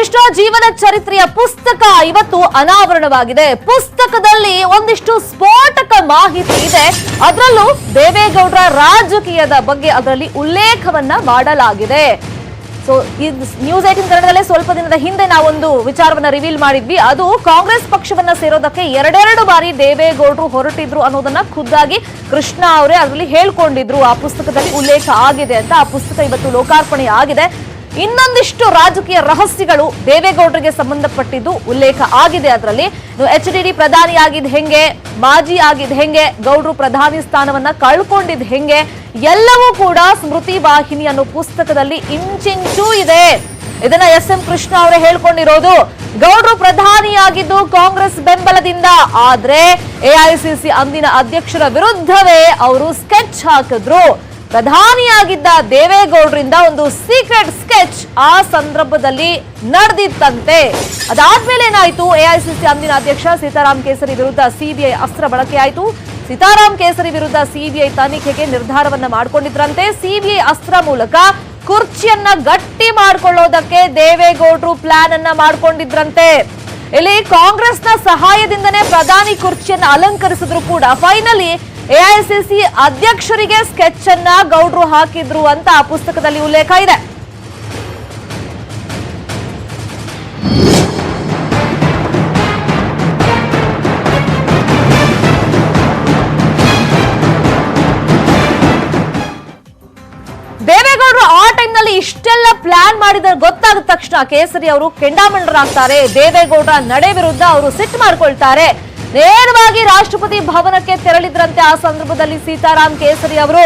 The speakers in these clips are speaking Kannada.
ಕೃಷ್ಣ ಜೀವನ ಚರಿತ್ರೆಯ ಪುಸ್ತಕ ಇವತ್ತು ಅನಾವರಣವಾಗಿದೆ. ಪುಸ್ತಕದಲ್ಲಿ ಒಂದಿಷ್ಟು ಸ್ಫೋಟಕ ಮಾಹಿತಿ ಇದೆ. ಅದರಲ್ಲೂ ದೇವೇಗೌಡರ ರಾಜಕೀಯದ ಬಗ್ಗೆ ಅದರಲ್ಲಿ ಉಲ್ಲೇಖವನ್ನ ಮಾಡಲಾಗಿದೆ. ಸೊ ನ್ಯೂಸ್ ಏಟಿನ್ ಕನ್ನಡದಲ್ಲೇ ಸ್ವಲ್ಪ ದಿನದ ಹಿಂದೆ ನಾವೊಂದು ವಿಚಾರವನ್ನ ರಿವೀಲ್ ಮಾಡಿದ್ವಿ. ಅದು ಕಾಂಗ್ರೆಸ್ ಪಕ್ಷವನ್ನ ಸೇರೋದಕ್ಕೆ ಎರಡೆರಡು ಬಾರಿ ದೇವೇಗೌಡರು ಹೊರಟಿದ್ರು ಅನ್ನೋದನ್ನ ಖುದ್ದಾಗಿ ಕೃಷ್ಣ ಅವರೇ ಅದರಲ್ಲಿ ಹೇಳ್ಕೊಂಡಿದ್ರು. ಆ ಪುಸ್ತಕದಲ್ಲಿ ಉಲ್ಲೇಖ ಆಗಿದೆ ಅಂತ. ಆ ಪುಸ್ತಕ ಇವತ್ತು ಲೋಕಾರ್ಪಣೆ ಆಗಿದೆ ಇನ್ನೊಂದಿಷ್ಟು ರಾಜಕೀಯ ರಹಸ್ಯಗಳು ದೇವೇಗೌಡರಿಗೆ ಸಂಬಂಧಪಟ್ಟಿದ್ದು ಉಲ್ಲೇಖ ಆಗಿದೆ ಅದರಲ್ಲಿ. ಎಚ್ ಡಿ ಡಿ ಪ್ರಧಾನಿ ಆಗಿದ್ ಹೆಂಗೆ, ಮಾಜಿ ಆಗಿದ್ ಹೆಂಗೆ, ಗೌಡ್ರು ಪ್ರಧಾನಿ ಸ್ಥಾನವನ್ನ ಕಳ್ಕೊಂಡಿದ್ ಹೆಂಗೆ, ಎಲ್ಲವೂ ಕೂಡ ಸ್ಮೃತಿ ವಾಹಿನಿ ಅನ್ನೋ ಪುಸ್ತಕದಲ್ಲಿ ಇಂಚಿಂಚೂ ಇದೆ. ಇದನ್ನ ಎಸ್ ಎಂ ಕೃಷ್ಣ ಅವರೇ ಹೇಳ್ಕೊಂಡಿರೋದು. ಗೌಡ್ರು ಪ್ರಧಾನಿಯಾಗಿದ್ದು ಕಾಂಗ್ರೆಸ್ ಬೆಂಬಲದಿಂದ. ಆದ್ರೆ ಎಐಸಿಸಿ ಅಂದಿನ ಅಧ್ಯಕ್ಷರ ವಿರುದ್ಧವೇ ಅವರು ಸ್ಕೆಚ್ ಹಾಕಿದ್ರು. ಪ್ರಧಾನಿಯಾಗಿದ್ದ ದೇವೇಗೌಡರಿಂದ ಒಂದು ಸೀಕ್ರೆಟ್ ಸ್ಕೆಚ್ ಆ ಸಂದರ್ಭದಲ್ಲಿ ನಡೆದಿತ್ತಂತೆ. ಅದಾದ್ಮೇಲೆ ಏನಾಯ್ತು? ಎಐಸಿಸಿ ಅಂದಿನ ಅಧ್ಯಕ್ಷ ಸೀತಾರಾಮ್ ಕೇಸರಿ ವಿರುದ್ಧ ಸಿಬಿಐ ಅಸ್ತ್ರ ಬಳಕೆಯಾಯಿತು. ಸೀತಾರಾಮ್ ಕೇಸರಿ ವಿರುದ್ಧ ಸಿಬಿಐ ತನಿಖೆಗೆ ನಿರ್ಧಾರವನ್ನ ಮಾಡಿಕೊಂಡಿದ್ರಂತೆ. ಸಿಬಿಐ ಅಸ್ತ್ರ ಮೂಲಕ ಕುರ್ಚಿಯನ್ನ ಗಟ್ಟಿ ಮಾಡಿಕೊಳ್ಳೋದಕ್ಕೆ ದೇವೇಗೌಡರು ಪ್ಲಾನ್ ಅನ್ನ ಮಾಡಿಕೊಂಡಿದ್ರಂತೆ. ಇಲ್ಲಿ ಕಾಂಗ್ರೆಸ್ನ ಸಹಾಯದಿಂದನೇ ಪ್ರಧಾನಿ ಕುರ್ಚಿಯನ್ನು ಅಲಂಕರಿಸಿದ್ರು ಕೂಡ. ಫೈನಲಿ ಎಐಸಿಸಿ ಅಧ್ಯಕ್ಷರಿಗೆ ಸ್ಕೆಚ್ ಅನ್ನ ಗೌಡ್ರು ಹಾಕಿದ್ರು ಅಂತ ಆ ಪುಸ್ತಕದಲ್ಲಿ ಉಲ್ಲೇಖ ಇದೆ. ದೇವೇಗೌಡರು ಆ ಟೈಮ್ನಲ್ಲಿ ಇಷ್ಟೆಲ್ಲ ಪ್ಲಾನ್ ಮಾಡಿದ ಗೊತ್ತಾದ ತಕ್ಷಣ ಕೇಸರಿ ಅವರು ಕೆಂಡಾಮಂಡರಾಗ್ತಾರೆ. ದೇವೇಗೌಡರ ನಡೆ ವಿರುದ್ಧ ಅವರು ಸಿಟ್ ಮಾಡ್ಕೊಳ್ತಾರೆ ನೇರವಾಗಿ ರಾಷ್ಟ್ರಪತಿ ಭವನಕ್ಕೆ ತೆರಳಿದ್ರಂತೆ ಆ ಸಂದರ್ಭದಲ್ಲಿ ಸೀತಾರಾಮ್ ಕೇಸರಿ ಅವರು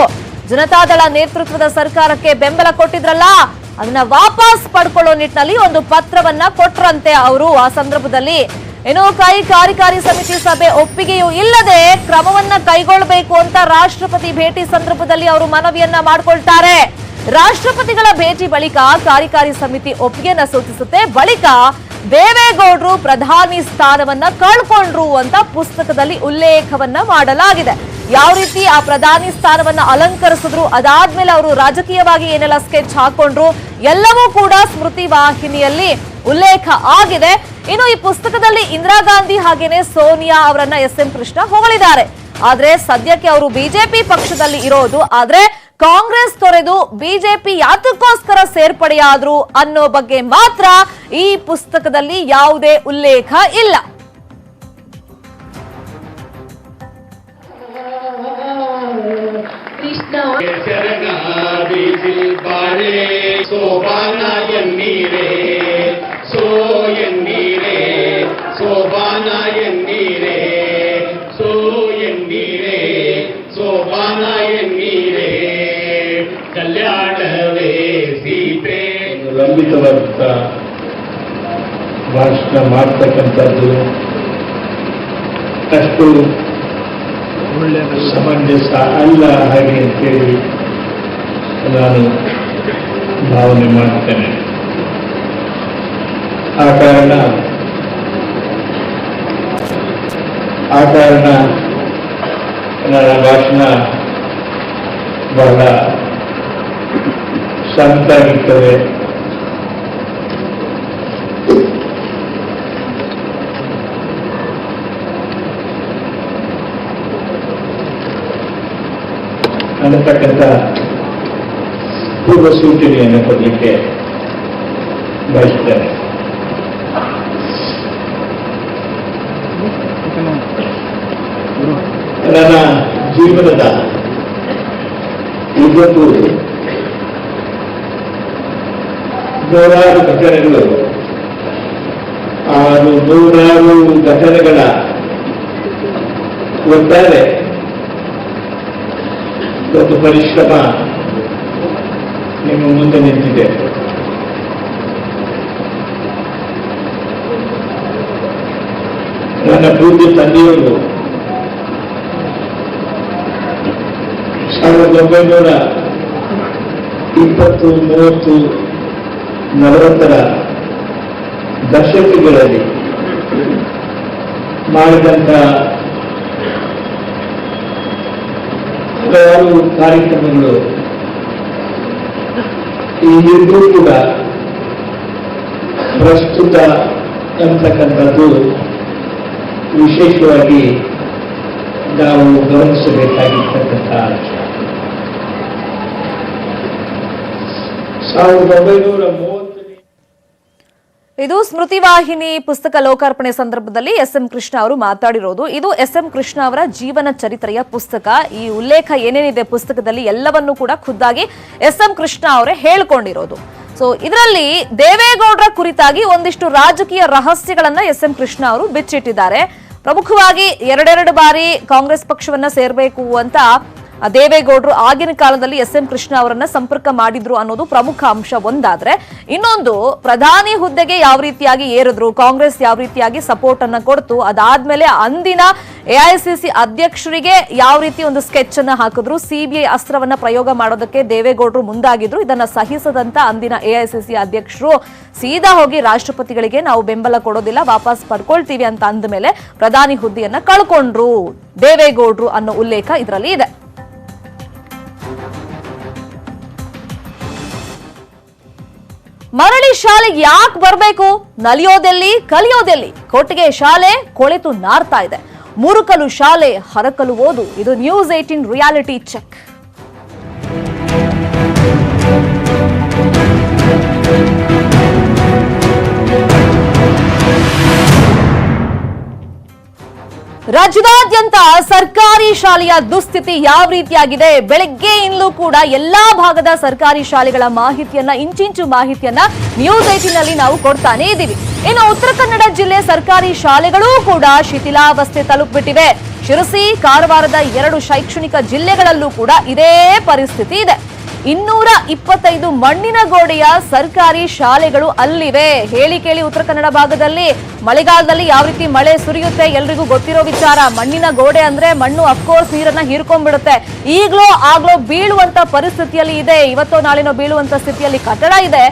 ಜನತಾದಳ ನೇತೃತ್ವದ ಸರ್ಕಾರಕ್ಕೆ ಬೆಂಬಲ ಕೊಟ್ಟಿದ್ರಲ್ಲ, ಅದನ್ನ ವಾಪಸ್ ಪಡ್ಕೊಳ್ಳೋ ನಿಟ್ಟಿನಲ್ಲಿ ಒಂದು ಪತ್ರವನ್ನ ಕೊಟ್ರಂತೆ ಅವರು. ಆ ಸಂದರ್ಭದಲ್ಲಿ ಏನೋ ಕೈ ಕಾರ್ಯಕಾರಿ ಸಮಿತಿ ಸಭೆ ಒಪ್ಪಿಗೆಯೂ ಇಲ್ಲದೆ ಕ್ರಮವನ್ನ ಕೈಗೊಳ್ಳಬೇಕು ಅಂತ ರಾಷ್ಟ್ರಪತಿ ಭೇಟಿ ಸಂದರ್ಭದಲ್ಲಿ ಅವರು ಮನವಿಯನ್ನ ಮಾಡಿಕೊಳ್ತಾರೆ. ರಾಷ್ಟ್ರಪತಿಗಳ ಭೇಟಿ ಬಳಿಕ ಕಾರ್ಯಕಾರಿ ಸಮಿತಿ ಒಪ್ಪಿಗೆಯನ್ನ ಸೂಚಿಸುತ್ತೆ. ಬಳಿಕ ದೇವೇಗೌಡರು ಪ್ರಧಾನಿ ಸ್ಥಾನವನ್ನ ಕಳ್ಕೊಂಡ್ರು ಅಂತ ಪುಸ್ತಕದಲ್ಲಿ ಉಲ್ಲೇಖವನ್ನ ಮಾಡಲಾಗಿದೆ. ಯಾವ ರೀತಿ ಆ ಪ್ರಧಾನಿ ಸ್ಥಾನವನ್ನ ಅಲಂಕರಿಸಿದ್ರು, ಅದಾದ್ಮೇಲೆ ಅವರು ರಾಜಕೀಯವಾಗಿ ಏನೆಲ್ಲ ಸ್ಕೆಚ್ ಹಾಕೊಂಡ್ರು, ಎಲ್ಲವೂ ಕೂಡ ಸ್ಮೃತಿ ವಾಹಿನಿಯಲ್ಲಿ ಉಲ್ಲೇಖ ಆಗಿದೆ. ಇನ್ನು ಈ ಪುಸ್ತಕದಲ್ಲಿ ಇಂದಿರಾ ಗಾಂಧಿ ಹಾಗೇನೆ ಸೋನಿಯಾ ಅವರನ್ನ ಎಸ್ ಎಂ ಕೃಷ್ಣ ಹೊಗಳಿದ್ದಾರೆ. ಆದ್ರೆ ಸದ್ಯಕ್ಕೆ ಅವರು ಬಿಜೆಪಿ ಪಕ್ಷದಲ್ಲಿ ಇರೋದು, ಆದ್ರೆ ಕಾಂಗ್ರೆಸ್ ತೊರೆದು ಬಿಜೆಪಿ ಯಾತಕ್ಕೋಸ್ಕರ ಸೇರ್ಪಡೆಯಾದ್ರು ಅನ್ನೋ ಬಗ್ಗೆ ಮಾತ್ರ ಈ ಪುಸ್ತಕದಲ್ಲಿ ಯಾವುದೇ ಉಲ್ಲೇಖ ಇಲ್ಲ. ಸೋಬಾನ ಲಂಬಿತವಾದಂಥ ಭಾಷಣ ಮಾಡ್ತಕ್ಕಂಥದ್ದು ಅಷ್ಟು ಸಮಂಜಸ ಅಲ್ಲ ಹಾಗೆ ಅಂತೇಳಿ ನಾನು ಭಾವನೆ ಮಾಡ್ತೇನೆ. ಆ ಕಾರಣ ಆ ಕಾರಣ ನನ್ನ ಭಾಷಣ ಬಹಳ ಸಂತಾಗಿರ್ತದೆ ಅನ್ನತಕ್ಕಂಥ ಪೂರ್ವ ಸೂಚನೆಯನ್ನು ಕೊಡಲಿಕ್ಕೆ ಬಯಸ್ತೇನೆ ನನ್ನ ಜೀವನದ ಇವತ್ತು ನೂರಾರು ಘಟನೆಗಳು ಆ ನೂರಾರು ಘಟನೆಗಳ ಒಟ್ಟಾರೆ ಒಂದು ಪರಿಶ್ರಮ ನಿಮ್ಮ ಮುಂದೆ ನಿಂತಿದೆ. ನನ್ನ ಪೂಜ್ಯ ತಂದೆಯವರು ಸಾವಿರದ ಒಂಬೈನೂರ ಇಪ್ಪತ್ತು, ಮೂವತ್ತು, ನಲವತ್ತರ ದಶಕಗಳಲ್ಲಿ ಮಾಡಿದಂಥ ಹಲವಾರು ಕಾರ್ಯಕ್ರಮಗಳು ಈ ಹಿಂದೂ ಕೂಡ ಪ್ರಸ್ತುತ ಎಂಬತಕ್ಕಂಥದ್ದು ವಿಶೇಷವಾಗಿ ನಾವು ಗಮನಿಸಬೇಕಾಗಿರ್ತಕ್ಕಂಥ ಸಾವಿರದ ಒಂಬೈನೂರ ಮೂವತ್ತನೇ ಇದು ಸ್ಮೃತಿ ವಾಹಿನಿ ಪುಸ್ತಕ ಲೋಕಾರ್ಪಣೆ ಸಂದರ್ಭದಲ್ಲಿ ಎಸ್ ಎಂ ಕೃಷ್ಣ ಅವರು ಮಾತಾಡಿರೋದು. ಇದು ಎಸ್ ಎಂ ಕೃಷ್ಣ ಅವರ ಜೀವನ ಚರಿತ್ರೆಯ ಪುಸ್ತಕ. ಈ ಉಲ್ಲೇಖ ಏನೇನಿದೆ ಪುಸ್ತಕದಲ್ಲಿ ಎಲ್ಲವನ್ನೂ ಕೂಡ ಖುದ್ದಾಗಿ ಎಸ್ ಎಂ ಕೃಷ್ಣ ಅವರೇ ಹೇಳ್ಕೊಂಡಿರೋದು. ಸೊ ಇದರಲ್ಲಿ ದೇವೇಗೌಡರ ಕುರಿತಾಗಿ ಒಂದಿಷ್ಟು ರಾಜಕೀಯ ರಹಸ್ಯಗಳನ್ನ ಎಸ್ ಎಂ ಕೃಷ್ಣ ಅವರು ಬಿಚ್ಚಿಟ್ಟಿದ್ದಾರೆ. ಪ್ರಮುಖವಾಗಿ ಎರಡೆರಡು ಬಾರಿ ಕಾಂಗ್ರೆಸ್ ಪಕ್ಷವನ್ನ ಸೇರ್ಬೇಕು ಅಂತ ದೇವೇಗೌಡರು ಆಗಿನ ಕಾಲದಲ್ಲಿ ಎಸ್ ಎಂ ಕೃಷ್ಣ ಅವರನ್ನ ಸಂಪರ್ಕ ಮಾಡಿದ್ರು ಅನ್ನೋದು ಪ್ರಮುಖ ಅಂಶ ಒಂದಾದ್ರೆ, ಇನ್ನೊಂದು ಪ್ರಧಾನಿ ಹುದ್ದೆಗೆ ಯಾವ ರೀತಿಯಾಗಿ ಏರಿದ್ರು, ಕಾಂಗ್ರೆಸ್ ಯಾವ ರೀತಿಯಾಗಿ ಸಪೋರ್ಟ್ ಅನ್ನ ಕೊಡ್ತು, ಅದಾದ್ಮೇಲೆ ಅಂದಿನ ಎಐಸಿಸಿ ಅಧ್ಯಕ್ಷರಿಗೆ ಯಾವ ರೀತಿ ಒಂದು ಸ್ಕೆಚ್ ಅನ್ನ ಹಾಕಿದ್ರು ಸಿಬಿಐ ಅಸ್ತ್ರವನ್ನ ಪ್ರಯೋಗ ಮಾಡೋದಕ್ಕೆ ದೇವೇಗೌಡರು ಮುಂದಾಗಿದ್ರು, ಇದನ್ನ ಸಹಿಸದಂತ ಅಂದಿನ ಎಐಸಿಸಿ ಅಧ್ಯಕ್ಷರು ಸೀದಾ ಹೋಗಿ ರಾಷ್ಟ್ರಪತಿಗಳಿಗೆ ನಾವು ಬೆಂಬಲ ಕೊಡೋದಿಲ್ಲ, ವಾಪಸ್ ಪಡ್ಕೊಳ್ತೀವಿ ಅಂತ ಅಂದ ಮೇಲೆ ಪ್ರಧಾನಿ ಹುದ್ದೆಯನ್ನ ಕಳ್ಕೊಂಡ್ರು ದೇವೇಗೌಡರು ಅನ್ನೋ ಉಲ್ಲೇಖ ಇದರಲ್ಲಿ ಇದೆ. ಮರಳಿ ಶಾಲೆಗೆ ಯಾಕೆ ಬರಬೇಕು? ನಲಿಯೋದೆಲ್ಲಿ, ಕಲಿಯೋದೆಲ್ಲಿ? ಕೊಟ್ಟಿಗೆ ಶಾಲೆ ಕೊಳೆತು ನಾರ್ತಾ ಇದೆ. ಮುರುಕಲು ಶಾಲೆ ಹರಕಲು ಓದು. ಇದು ನ್ಯೂಸ್ ಏಟೀನ್ ರಿಯಾಲಿಟಿ ಚೆಕ್ ರಾಜ್ಯದಾದ್ಯಂತ ಸರ್ಕಾರಿ ಶಾಲೆಯ ದುಸ್ಥಿತಿ ಯಾವ ರೀತಿಯಾಗಿದೆ? ಬೆಳಗ್ಗೆಯಿಂದಲೂ ಕೂಡ ಎಲ್ಲಾ ಭಾಗದ ಸರ್ಕಾರಿ ಶಾಲೆಗಳ ಮಾಹಿತಿಯನ್ನ, ಇಂಚಿಂಚು ಮಾಹಿತಿಯನ್ನ ನ್ಯೂಸ್ ಏಟಿನಲ್ಲಿ ನಾವು ಕೊಡ್ತಾನೆ ಇದ್ದೀವಿ. ಇನ್ನು ಉತ್ತರ ಕನ್ನಡ ಜಿಲ್ಲೆ ಸರ್ಕಾರಿ ಶಾಲೆಗಳೂ ಕೂಡ ಶಿಥಿಲಾವಸ್ಥೆ ತಲುಪಿಬಿಟ್ಟಿವೆ. ಶಿರಸಿ, ಕಾರವಾರದ ಎರಡು ಶೈಕ್ಷಣಿಕ ಜಿಲ್ಲೆಗಳಲ್ಲೂ ಕೂಡ ಇದೇ ಪರಿಸ್ಥಿತಿ ಇದೆ. ಇನ್ನೂರ ಇಪ್ಪತ್ತೈದು ಮಣ್ಣಿನ ಗೋಡೆಯ ಸರ್ಕಾರಿ ಶಾಲೆಗಳು ಅಲ್ಲಿವೆ. ಹೇಳಿ ಕೇಳಿ ಉತ್ತರ ಕನ್ನಡ ಭಾಗದಲ್ಲಿ ಮಳೆಗಾಲದಲ್ಲಿ ಯಾವ ರೀತಿ ಮಳೆ ಸುರಿಯುತ್ತೆ ಎಲ್ರಿಗೂ ಗೊತ್ತಿರೋ ವಿಚಾರ. ಮಣ್ಣಿನ ಗೋಡೆ ಅಂದ್ರೆ ಮಣ್ಣು ಅಫ್ಕೋರ್ಸ್ ನೀರನ್ನ ಹೀರ್ಕೊಂಡ್ಬಿಡುತ್ತೆ. ಈಗ್ಲೋ ಆಗ್ಲೋ ಬೀಳುವಂತ ಪರಿಸ್ಥಿತಿಯಲ್ಲಿ ಇದೆ. ಇವತ್ತೋ ನಾಳೆನೋ ಬೀಳುವಂತ ಸ್ಥಿತಿಯಲ್ಲಿ ಕಟ್ಟಡ ಇದೆ.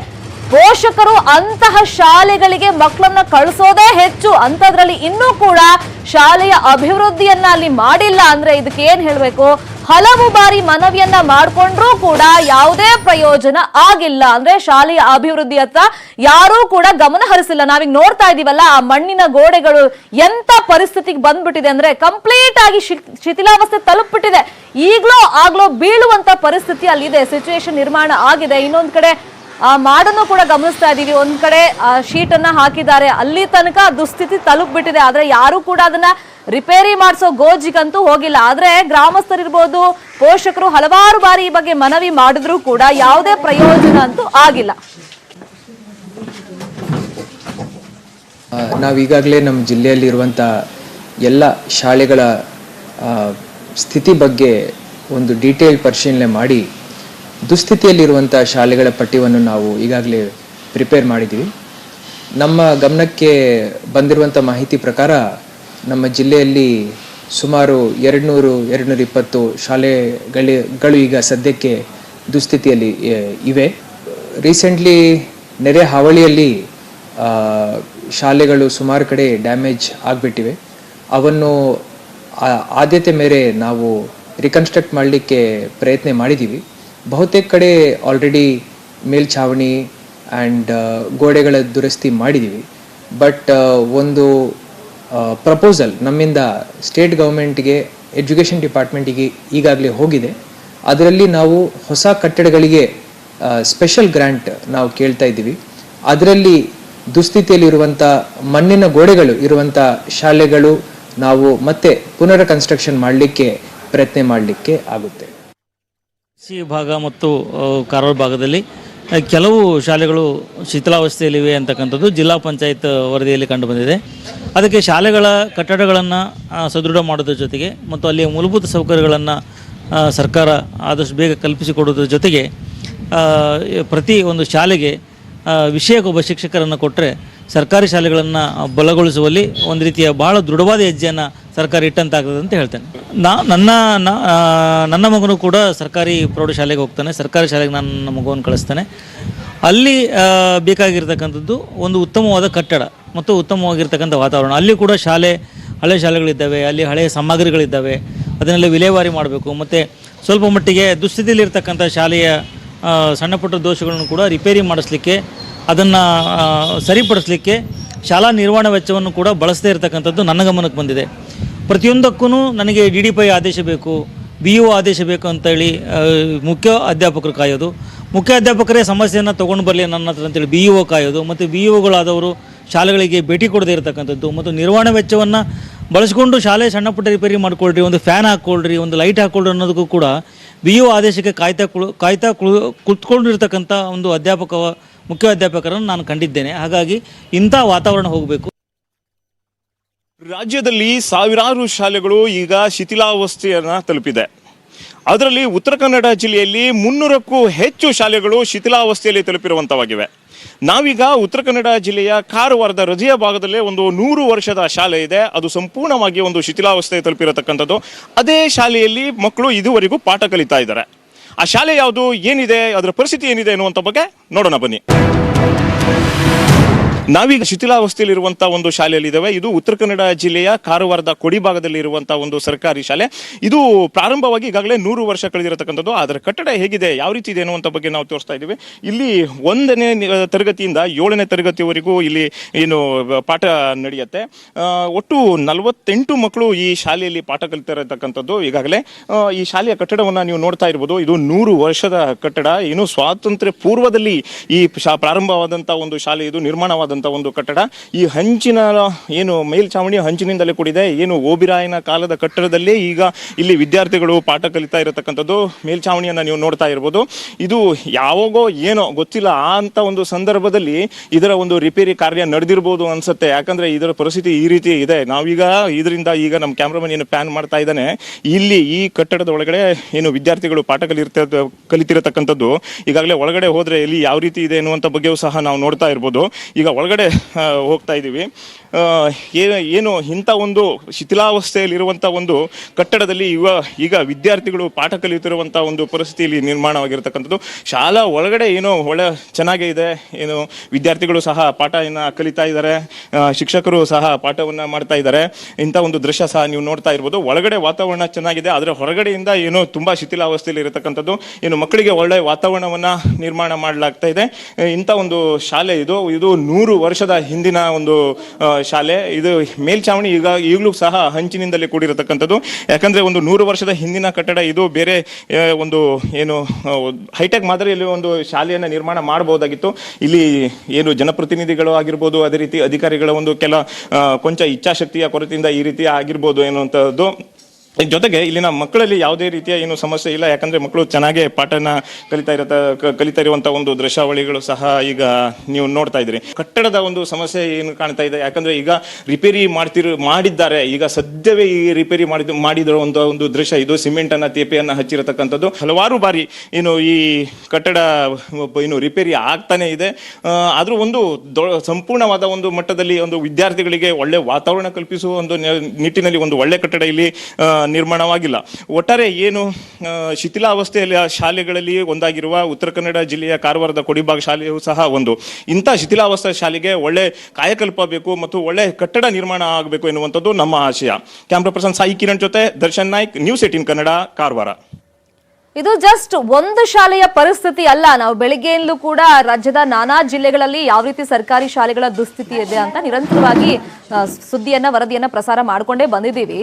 ಪೋಷಕರು ಅಂತಹ ಶಾಲೆಗಳಿಗೆ ಮಕ್ಕಳನ್ನ ಕಳಿಸೋದೇ ಹೆಚ್ಚು. ಅಂತದ್ರಲ್ಲಿ ಇನ್ನೂ ಕೂಡ ಶಾಲೆಯ ಅಭಿವೃದ್ಧಿಯನ್ನ ಅಲ್ಲಿ ಮಾಡಿಲ್ಲ ಅಂದ್ರೆ ಇದಕ್ಕೆ ಏನ್ ಹೇಳ್ಬೇಕು? ಹಲವು ಬಾರಿ ಮನವಿಯನ್ನ ಮಾಡಿಕೊಂಡ್ರೂ ಕೂಡ ಯಾವುದೇ ಪ್ರಯೋಜನ ಆಗಿಲ್ಲ ಅಂದ್ರೆ ಶಾಲೆಯ ಅಭಿವೃದ್ಧಿಯತ್ತ ಯಾರೂ ಕೂಡ ಗಮನ ಹರಿಸಿಲ್ಲ. ನಾವೀಗ ನೋಡ್ತಾ ಇದೀವಲ್ಲ, ಆ ಮಣ್ಣಿನ ಗೋಡೆಗಳು ಎಂತ ಪರಿಸ್ಥಿತಿಗೆ ಬಂದ್ಬಿಟ್ಟಿದೆ ಅಂದ್ರೆ ಕಂಪ್ಲೀಟ್ ಆಗಿ ಶಿಥಿಲಾವಸ್ಥೆ ತಲುಪ್ಬಿಟ್ಟಿದೆ. ಈಗ್ಲೋ ಆಗ್ಲೋ ಬೀಳುವಂತ ಪರಿಸ್ಥಿತಿ ಅಲ್ಲಿದೆ. ಸಿಚುವೇಶನ್ ನಿರ್ಮಾಣ ಆಗಿದೆ. ಇನ್ನೊಂದ್ ಕಡೆ ಮಾಡನ್ನು ಕೂಡ ಗಮನಿಸ್ತಾ ಇದ್ದೀವಿ. ಒಂದ್ ಕಡೆ ಶೀಟ್ ಅನ್ನ ಹಾಕಿದ್ದಾರೆ. ಅಲ್ಲಿ ತನಕ ದುಸ್ಥಿತಿ ತಲುಪ್ಬಿಟ್ಟಿದೆ. ಆದ್ರೆ ಯಾರು ಕೂಡ ಅದನ್ನ ರಿಪೇರಿ ಮಾಡಿಸೋ ಗೋಜಿಗಂತೂ ಹೋಗಿಲ್ಲ. ಆದ್ರೆ ಗ್ರಾಮಸ್ಥರಿರ್ಬೋದು ಪೋಷಕರು ಹಲವಾರು ಬಾರಿ ಈ ಬಗ್ಗೆ ಮನವಿ ಮಾಡಿದ್ರು ಕೂಡ ಯಾವುದೇ ಪ್ರಯೋಜನ ಅಂತೂ ಆಗಿಲ್ಲ. ಆ, ನಾವು ಈಗಾಗಲೇ ನಮ್ಮ ಜಿಲ್ಲೆಯಲ್ಲಿರುವಂಥ ಎಲ್ಲ ಶಾಲೆಗಳ ಸ್ಥಿತಿ ಬಗ್ಗೆ ಒಂದು ಡೀಟೇಲ್ ಪರಿಶೀಲನೆ ಮಾಡಿ ದುಸ್ಥಿತಿಯಲ್ಲಿರುವಂಥ ಶಾಲೆಗಳ ಪಠ್ಯವನ್ನು ನಾವು ಈಗಾಗಲೇ ಪ್ರಿಪೇರ್ ಮಾಡಿದ್ದೀವಿ. ನಮ್ಮ ಗಮನಕ್ಕೆ ಬಂದಿರುವಂಥ ಮಾಹಿತಿ ಪ್ರಕಾರ ನಮ್ಮ ಜಿಲ್ಲೆಯಲ್ಲಿ ಸುಮಾರು ಎರಡು ನೂರು ಎರಡು ನೂರ ಇಪ್ಪತ್ತು ಶಾಲೆಗಳಿಗಳು ಈಗ ಸದ್ಯಕ್ಕೆ ದುಸ್ಥಿತಿಯಲ್ಲಿ ಇವೆ. ರೀಸೆಂಟ್ಲಿ ನೆರೆ ಹಾವಳಿಯಲ್ಲಿ ಶಾಲೆಗಳು ಸುಮಾರು ಕಡೆ ಡ್ಯಾಮೇಜ್ ಆಗಿಬಿಟ್ಟಿವೆ. ಅವನ್ನು ಆದ್ಯತೆ ಮೇರೆ ನಾವು ರಿಕನ್ಸ್ಟ್ರಕ್ಟ್ ಮಾಡಲಿಕ್ಕೆ ಪ್ರಯತ್ನ ಮಾಡಿದ್ದೀವಿ. ಬಹುತೇಕ ಕಡೆ ಆಲ್ರೆಡಿ ಮೇಲ್ಛಾವಣಿ ಆ್ಯಂಡ್ ಗೋಡೆಗಳ ದುರಸ್ತಿ ಮಾಡಿದ್ದೀವಿ ಬಟ್ ಒಂದು ಪ್ರಪೋಸಲ್ ನಮ್ಮಿಂದ ಸ್ಟೇಟ್ ಗೌರ್ಮೆಂಟ್ಗೆ ಎಜುಕೇಷನ್ ಡಿಪಾರ್ಟ್ಮೆಂಟಿಗೆ ಈಗಾಗಲೇ ಹೋಗಿದೆ. ಅದರಲ್ಲಿ ನಾವು ಹೊಸ ಕಟ್ಟಡಗಳಿಗೆ ಸ್ಪೆಷಲ್ ಗ್ರ್ಯಾಂಟ್ ನಾವು ಕೇಳ್ತಾ ಇದ್ದೀವಿ. ಅದರಲ್ಲಿ ದುಸ್ಥಿತಿಯಲ್ಲಿರುವಂಥ ಮಣ್ಣಿನ ಗೋಡೆಗಳು ಇರುವಂಥ ಶಾಲೆಗಳು ನಾವು ಮತ್ತೆ ಪುನರ್ ಕನ್ಸ್ಟ್ರಕ್ಷನ್ ಮಾಡಲಿಕ್ಕೆ ಪ್ರಯತ್ನ ಮಾಡಲಿಕ್ಕೆ ಆಗುತ್ತೆ. ಸಿ ಭಾಗ ಮತ್ತು ಕಾರವಾರ ಭಾಗದಲ್ಲಿ ಕೆಲವು ಶಾಲೆಗಳು ಶಿಥಿಲಾವಸ್ಥೆಯಲ್ಲಿವೆ ಅಂತಕ್ಕಂಥದ್ದು ಜಿಲ್ಲಾ ಪಂಚಾಯತ್ ವರದಿಯಲ್ಲಿ ಕಂಡುಬಂದಿದೆ ಅದಕ್ಕೆ ಶಾಲೆಗಳ ಕಟ್ಟಡಗಳನ್ನು ಸದೃಢ ಮಾಡೋದ್ರ ಜೊತೆಗೆ ಮತ್ತು ಅಲ್ಲಿಯ ಮೂಲಭೂತ ಸೌಕರ್ಯಗಳನ್ನು ಸರ್ಕಾರ ಆದಷ್ಟು ಬೇಗ ಕಲ್ಪಿಸಿಕೊಡೋದ್ರ ಜೊತೆಗೆ ಪ್ರತಿ ಒಂದು ಶಾಲೆಗೆ ವಿಷಯಕ್ಕೊಬ್ಬ ಶಿಕ್ಷಕರನ್ನು ಕೊಟ್ಟರೆ ಸರ್ಕಾರಿ ಶಾಲೆಗಳನ್ನು ಬಲಗೊಳಿಸುವಲ್ಲಿ ಒಂದು ರೀತಿಯ ಭಾಳ ದೃಢವಾದ ಹೆಜ್ಜೆಯನ್ನು ಸರ್ಕಾರ ಇಟ್ಟಂತಾಗ್ತದೆ ಅಂತ ಹೇಳ್ತೇನೆ. ನಾ, ನನ್ನ ನನ್ನ ಮಗನೂ ಕೂಡ ಸರ್ಕಾರಿ ಪ್ರೌಢಶಾಲೆಗೆ ಹೋಗ್ತಾನೆ, ಸರ್ಕಾರಿ ಶಾಲೆಗೆ ನಾನು ನನ್ನ ಮಗುವನ್ನು ಕಳಿಸ್ತಾನೆ. ಅಲ್ಲಿ ಬೇಕಾಗಿರ್ತಕ್ಕಂಥದ್ದು ಒಂದು ಉತ್ತಮವಾದ ಕಟ್ಟಡ ಮತ್ತು ಉತ್ತಮವಾಗಿರ್ತಕ್ಕಂಥ ವಾತಾವರಣ. ಅಲ್ಲಿ ಕೂಡ ಶಾಲೆ, ಹಳೆ ಶಾಲೆಗಳಿದ್ದಾವೆ, ಅಲ್ಲಿ ಹಳೆಯ ಸಾಮಗ್ರಿಗಳಿದ್ದಾವೆ, ಅದನ್ನೆಲ್ಲ ವಿಲೇವಾರಿ ಮಾಡಬೇಕು. ಮತ್ತು ಸ್ವಲ್ಪ ಮಟ್ಟಿಗೆ ದುಸ್ಥಿತಿಯಲ್ಲಿರ್ತಕ್ಕಂಥ ಶಾಲೆಯ ಸಣ್ಣ ಪುಟ್ಟ ದೋಷಗಳನ್ನು ಕೂಡ ರಿಪೇರಿ ಮಾಡಿಸ್ಲಿಕ್ಕೆ ಅದನ್ನು ಸರಿಪಡಿಸಲಿಕ್ಕೆ ಶಾಲಾ ನಿರ್ವಹಣಾ ವೆಚ್ಚವನ್ನು ಕೂಡ ಬಳಸದೇ ಇರತಕ್ಕಂಥದ್ದು ನನ್ನ ಗಮನಕ್ಕೆ ಬಂದಿದೆ. ಪ್ರತಿಯೊಂದಕ್ಕೂ ನನಗೆ ಡಿ ಡಿ ಪೈ ಆದೇಶ ಬೇಕು ಬಿ ಒ ಆದೇಶ ಬೇಕು ಅಂತೇಳಿ ಮುಖ್ಯ ಅಧ್ಯಾಪಕರು ಕಾಯೋದು. ಮುಖ್ಯ ಅಧ್ಯಾಪಕರೇ ಸಮಸ್ಯೆಯನ್ನು ತೊಗೊಂಡು ಬರಲಿ ನನ್ನ ಹತ್ರ ಅಂತೇಳಿ ಬಿ ಒ ಕಾಯೋದು, ಮತ್ತು ಬಿ ಒಗಳಾದವರು ಶಾಲೆಗಳಿಗೆ ಭೇಟಿ ಕೊಡದೇ ಇರತಕ್ಕಂಥದ್ದು, ಮತ್ತು ನಿರ್ವಹಣಾ ವೆಚ್ಚವನ್ನು ಬಳಸ್ಕೊಂಡು ಶಾಲೆ ಸಣ್ಣ ಪುಟ್ಟ ರಿಪೇರಿ ಮಾಡಿಕೊಳ್ಳ್ರಿ ಒಂದು ಫ್ಯಾನ್ ಹಾಕ್ಕೊಳ್ರಿ ಒಂದು ಲೈಟ್ ಹಾಕ್ಕೊಳ್ರಿ ಅನ್ನೋದಕ್ಕೂ ಕೂಡ ಬಿ ಒ ಆದೇಶಕ್ಕೆ ಕಾಯ್ತಾ ಕುಳು ಕಾಯ್ತಾ ಕುಳು, ಕುತ್ಕೊಂಡಿರ್ತಕ್ಕಂಥ ಒಂದು ಅಧ್ಯಾಪಕ ಮುಖ್ಯ ಅಧ್ಯಾಪಕರನ್ನು ನಾನು ಕಂಡಿದ್ದೇನೆ. ಹಾಗಾಗಿ ಇಂಥ ವಾತಾವರಣ ಹೋಗಬೇಕು. ರಾಜ್ಯದಲ್ಲಿ ಸಾವಿರಾರು ಶಾಲೆಗಳು ಈಗ ಶಿಥಿಲಾವಸ್ಥೆಯನ್ನು ತಲುಪಿದೆ. ಅದರಲ್ಲಿ ಉತ್ತರ ಕನ್ನಡ ಜಿಲ್ಲೆಯಲ್ಲಿ ಮುನ್ನೂರಕ್ಕೂ ಹೆಚ್ಚು ಶಾಲೆಗಳು ಶಿಥಿಲಾವಸ್ಥೆಯಲ್ಲಿ ತಲುಪಿರುವಂಥವಾಗಿವೆ ನಾವೀಗ ಉತ್ತರ ಕನ್ನಡ ಜಿಲ್ಲೆಯ ಕಾರವಾರದ ಹೃದಯ ಭಾಗದಲ್ಲೇ ಒಂದು ನೂರು ವರ್ಷದ ಶಾಲೆ ಇದೆ. ಅದು ಸಂಪೂರ್ಣವಾಗಿ ಒಂದು ಶಿಥಿಲಾವಸ್ಥೆ ತಲುಪಿರತಕ್ಕಂಥದ್ದು. ಅದೇ ಶಾಲೆಯಲ್ಲಿ ಮಕ್ಕಳು ಇದುವರೆಗೂ ಪಾಠ ಕಲಿತಾ ಇದ್ದಾರೆ. ಆ ಶಾಲೆ ಯಾವುದು ಏನಿದೆ ಅದರ ಪರಿಸ್ಥಿತಿ ಏನಿದೆ ಅನ್ನುವಂಥ ಬಗ್ಗೆ ನೋಡೋಣ ಬನ್ನಿ. ನಾವೀಗ ಶಿಥಿಲಾವಸ್ಥೆಯಲ್ಲಿರುವಂಥ ಒಂದು ಶಾಲೆಯಲ್ಲಿ ಇದಾವೆ ಇದು ಉತ್ತರ ಕನ್ನಡ ಜಿಲ್ಲೆಯ ಕಾರವಾರದ ಕೊಡಿ ಭಾಗದಲ್ಲಿ ಇರುವಂತಹ ಒಂದು ಸರ್ಕಾರಿ ಶಾಲೆ. ಇದು ಪ್ರಾರಂಭವಾಗಿ ಈಗಾಗಲೇ ನೂರು ವರ್ಷ ಕಳೆದಿರತಕ್ಕಂಥದ್ದು. ಅದರ ಕಟ್ಟಡ ಹೇಗಿದೆ, ಯಾವ ರೀತಿ ಇದೆ ಅನ್ನುವಂಥ ಬಗ್ಗೆ ನಾವು ತೋರಿಸ್ತಾ ಇದ್ದೀವಿ. ಇಲ್ಲಿ ಒಂದನೇ ತರಗತಿಯಿಂದ ಏಳನೇ ತರಗತಿವರೆಗೂ ಇಲ್ಲಿ ಏನು ಪಾಠ ನಡೆಯುತ್ತೆ. ಒಟ್ಟು ನಲವತ್ತೆಂಟು ಮಕ್ಕಳು ಈ ಶಾಲೆಯಲ್ಲಿ ಪಾಠ ಕಲಿತಿರತಕ್ಕಂಥದ್ದು. ಈಗಾಗಲೇ ಈ ಶಾಲೆಯ ಕಟ್ಟಡವನ್ನು ನೀವು ನೋಡ್ತಾ ಇರ್ಬೋದು. ಇದು ನೂರು ವರ್ಷದ ಕಟ್ಟಡ. ಏನು ಸ್ವಾತಂತ್ರ್ಯ ಪೂರ್ವದಲ್ಲಿ ಈ ಪ್ರಾರಂಭವಾದಂಥ ಒಂದು ಶಾಲೆ ಇದು ನಿರ್ಮಾಣವಾದಂಥ ಒಂದು ಕಟ್ಟಡ. ಈ ಹಂಚಿನ ಏನು ಮೇಲ್ಛಾವಣಿ ಹಂಚಿನಿಂದಲೇ ಕೂಡಿದೆ. ಏನು ಓಬಿರಾಯನ ಕಾಲದ ಕಟ್ಟಡದಲ್ಲೇ ಈಗ ಇಲ್ಲಿ ವಿದ್ಯಾರ್ಥಿಗಳು ಪಾಠ ಕಲಿತಾ ಇರತಕ್ಕಂಥದ್ದು ಮೇಲ್ಛಾವಣಿಯನ್ನು ನೀವು ನೋಡ್ತಾ ಇರ್ಬೋದು. ಇದು ಯಾವಾಗೋ ಏನೋ ಗೊತ್ತಿಲ್ಲ ಆ ಅಂತ ಒಂದು ಸಂದರ್ಭದಲ್ಲಿ ಇದರ ಒಂದು ರಿಪೇರಿ ಕಾರ್ಯ ನಡೆದಿರ್ಬೋದು ಅನ್ಸುತ್ತೆ. ಯಾಕಂದ್ರೆ ಇದರ ಪರಿಸ್ಥಿತಿ ಈ ರೀತಿ ಇದೆ. ನಾವೀಗ ಇದರಿಂದ ಈಗ ನಮ್ಮ ಕ್ಯಾಮ್ರಾಮನ್ ಏನು ಪ್ಯಾನ್ ಮಾಡ್ತಾ ಇದ್ದಾನೆ. ಇಲ್ಲಿ ಈ ಕಟ್ಟಡದ ಒಳಗಡೆ ಏನು ವಿದ್ಯಾರ್ಥಿಗಳು ಪಾಠ ಕಲಿರ್ತ ಕಲಿತಿರತಕ್ಕಂಥದ್ದು ಈಗಾಗಲೇ ಒಳಗಡೆ ಹೋದ್ರೆ ಇಲ್ಲಿ ಯಾವ ರೀತಿ ಇದೆ ಅನ್ನುವಂಥ ಬಗ್ಗೆಯೂ ಸಹ ನಾವು ನೋಡ್ತಾ ಇರ್ಬೋದು. ಈಗ ಒಳಗಡೆ ಹೋಗ್ತಾ ಇದ್ದೀವಿ. ಏನು ಏನು ಇಂಥ ಒಂದು ಶಿಥಿಲಾವಸ್ಥೆಯಲ್ಲಿರುವಂಥ ಒಂದು ಕಟ್ಟಡದಲ್ಲಿ ಇವ ಈಗ ವಿದ್ಯಾರ್ಥಿಗಳು ಪಾಠ ಕಲಿಯುತ್ತಿರುವಂಥ ಒಂದು ಪರಿಸ್ಥಿತಿಯಲ್ಲಿ ನಿರ್ಮಾಣವಾಗಿರ್ತಕ್ಕಂಥದ್ದು. ಶಾಲಾ ಒಳಗಡೆ ಏನೋ ಒಳ್ಳೆ ಚೆನ್ನಾಗೇ ಇದೆ. ಏನು ವಿದ್ಯಾರ್ಥಿಗಳು ಸಹ ಪಾಠವನ್ನು ಕಲಿತಾ ಇದ್ದಾರೆ. ಶಿಕ್ಷಕರು ಸಹ ಪಾಠವನ್ನು ಮಾಡ್ತಾ ಇದ್ದಾರೆ. ಇಂಥ ಒಂದು ದೃಶ್ಯ ಸಹ ನೀವು ನೋಡ್ತಾ ಇರ್ಬೋದು. ಒಳಗಡೆ ವಾತಾವರಣ ಚೆನ್ನಾಗಿದೆ. ಆದರೆ ಹೊರಗಡೆಯಿಂದ ಏನೋ ತುಂಬ ಶಿಥಿಲಾವಸ್ಥೆಯಲ್ಲಿ ಇರತಕ್ಕಂಥದ್ದು ಏನು ಮಕ್ಕಳಿಗೆ ಒಳ್ಳೆ ವಾತಾವರಣವನ್ನು ನಿರ್ಮಾಣ ಮಾಡಲಾಗ್ತಾ ಇದೆ. ಇಂಥ ಒಂದು ಶಾಲೆ ಇದು ಇದು ನೂರು ವರ್ಷದ ಹಿಂದಿನ ಒಂದು ಶಾಲೆ, ಇದು ಮೇಲ್ಛಾವಣಿ ಈಗ ಈಗಲೂ ಸಹ ಹಂಚಿನಿಂದಲೇ ಕೂಡಿರತಕ್ಕಂಥದ್ದು. ಯಾಕಂದ್ರೆ ಒಂದು ನೂರು ವರ್ಷದ ಹಿಂದಿನ ಕಟ್ಟಡ, ಇದು ಬೇರೆ ಒಂದು, ಏನು ಹೈಟೆಕ್ ಮಾದರಿಯಲ್ಲಿ ಒಂದು ಶಾಲೆಯನ್ನು ನಿರ್ಮಾಣ ಮಾಡಬಹುದಾಗಿತ್ತು. ಇಲ್ಲಿ ಏನು ಜನಪ್ರತಿನಿಧಿಗಳು ಆಗಿರ್ಬೋದು, ಅದೇ ರೀತಿ ಅಧಿಕಾರಿಗಳ ಒಂದು ಕೆಲ ಕೊಂಚ ಇಚ್ಛಾಶಕ್ತಿಯ ಕೊರತೆಯಿಂದ ಈ ರೀತಿ ಆಗಿರ್ಬೋದು ಎನ್ನುವಂಥದ್ದು. ಜೊತೆಗೆ ಇಲ್ಲಿನ ಮಕ್ಕಳಲ್ಲಿ ಯಾವುದೇ ರೀತಿಯ ಏನು ಸಮಸ್ಯೆ ಇಲ್ಲ. ಯಾಕಂದ್ರೆ ಮಕ್ಕಳು ಚೆನ್ನಾಗಿ ಪಾಠನ ಕಲಿತಾ ಇರತ್ತ ಕಲಿತಾ ಇರುವಂತ ಒಂದು ದೃಶ್ಯಾವಳಿಗಳು ಸಹ ಈಗ ನೀವು ನೋಡ್ತಾ ಇದ್ರಿ ಕಟ್ಟಡದ ಒಂದು ಸಮಸ್ಯೆ ಏನು ಕಾಣ್ತಾ ಇದೆ. ಯಾಕಂದ್ರೆ ಈಗ ರಿಪೇರಿ ಮಾಡ್ತಿರೋ, ಮಾಡಿದ್ದಾರೆ. ಈಗ ಸದ್ಯವೇ ಈ ರಿಪೇರಿ ಮಾಡಿದ ಮಾಡಿದಿರುವಂತ ಒಂದು ದೃಶ್ಯ ಇದು. ಸಿಮೆಂಟ್ ಅನ್ನ ತೇಪೆಯನ್ನ ಹಚ್ಚಿರತಕ್ಕಂಥದ್ದು. ಹಲವಾರು ಬಾರಿ ಏನು ಈ ಕಟ್ಟಡ, ಏನು ರಿಪೇರಿ ಆಗ್ತಾನೆ ಇದೆ. ಆದ್ರೂ ಒಂದು ಸಂಪೂರ್ಣವಾದ ಒಂದು ಮಟ್ಟದಲ್ಲಿ ಒಂದು ವಿದ್ಯಾರ್ಥಿಗಳಿಗೆ ಒಳ್ಳೆ ವಾತಾವರಣ ಕಲ್ಪಿಸುವ ಒಂದು ನಿಟ್ಟಿನಲ್ಲಿ ಒಂದು ಒಳ್ಳೆ ಕಟ್ಟಡ ಇಲ್ಲಿ ನಿರ್ಮಾಣವಾಗಿಲ್ಲ. ಒಟ್ಟಾರೆ ಏನು ಶಿಥಿಲಾವಸ್ಥೆಯಲ್ಲಿ ಶಾಲೆಗಳಲ್ಲಿ ಒಂದಾಗಿರುವ ಉತ್ತರ ಕನ್ನಡ ಜಿಲ್ಲೆಯ ಕಾರವಾರದ ಕೊಡಿಭಾಗ ಶಾಲೆಯೂ ಸಹ ಒಂದು. ಇಂಥ ಶಿಥಿಲಾವಸ್ಥೆ ಶಾಲೆಗೆ ಒಳ್ಳೆ ಕಾಯಕಲ್ಪ ಬೇಕು ಮತ್ತು ಒಳ್ಳೆ ಕಟ್ಟಡ ನಿರ್ಮಾಣ ಆಗಬೇಕು ಎನ್ನುವಂಥದ್ದು ನಮ್ಮ ಆಶಯ. ಕ್ಯಾಮ್ರಾ ಪರ್ಸನ್ ಸಾಯಿ ಕಿರಣ್ ಜೊತೆ ದರ್ಶನ್ ನಾಯ್ಕ್, ನ್ಯೂಸ್ ಏಟಿನ್ ಕನ್ನಡ, ಕಾರವಾರ. ಇದು ಜಸ್ಟ್ ಒಂದು ಶಾಲೆಯ ಪರಿಸ್ಥಿತಿ ಅಲ್ಲ. ನಾವು ಬೆಳಿಗ್ಗೆಯಿಂದಲೂ ಕೂಡ ರಾಜ್ಯದ ನಾನಾ ಜಿಲ್ಲೆಗಳಲ್ಲಿ ಯಾವ ರೀತಿ ಸರ್ಕಾರಿ ಶಾಲೆಗಳ ದುಸ್ಥಿತಿ ಇದೆ ಅಂತ ನಿರಂತರವಾಗಿ ಸುದ್ದಿಯನ್ನ ವರದಿಯನ್ನ ಪ್ರಸಾರ ಮಾಡಿಕೊಂಡೇ ಬಂದಿದ್ದೀವಿ.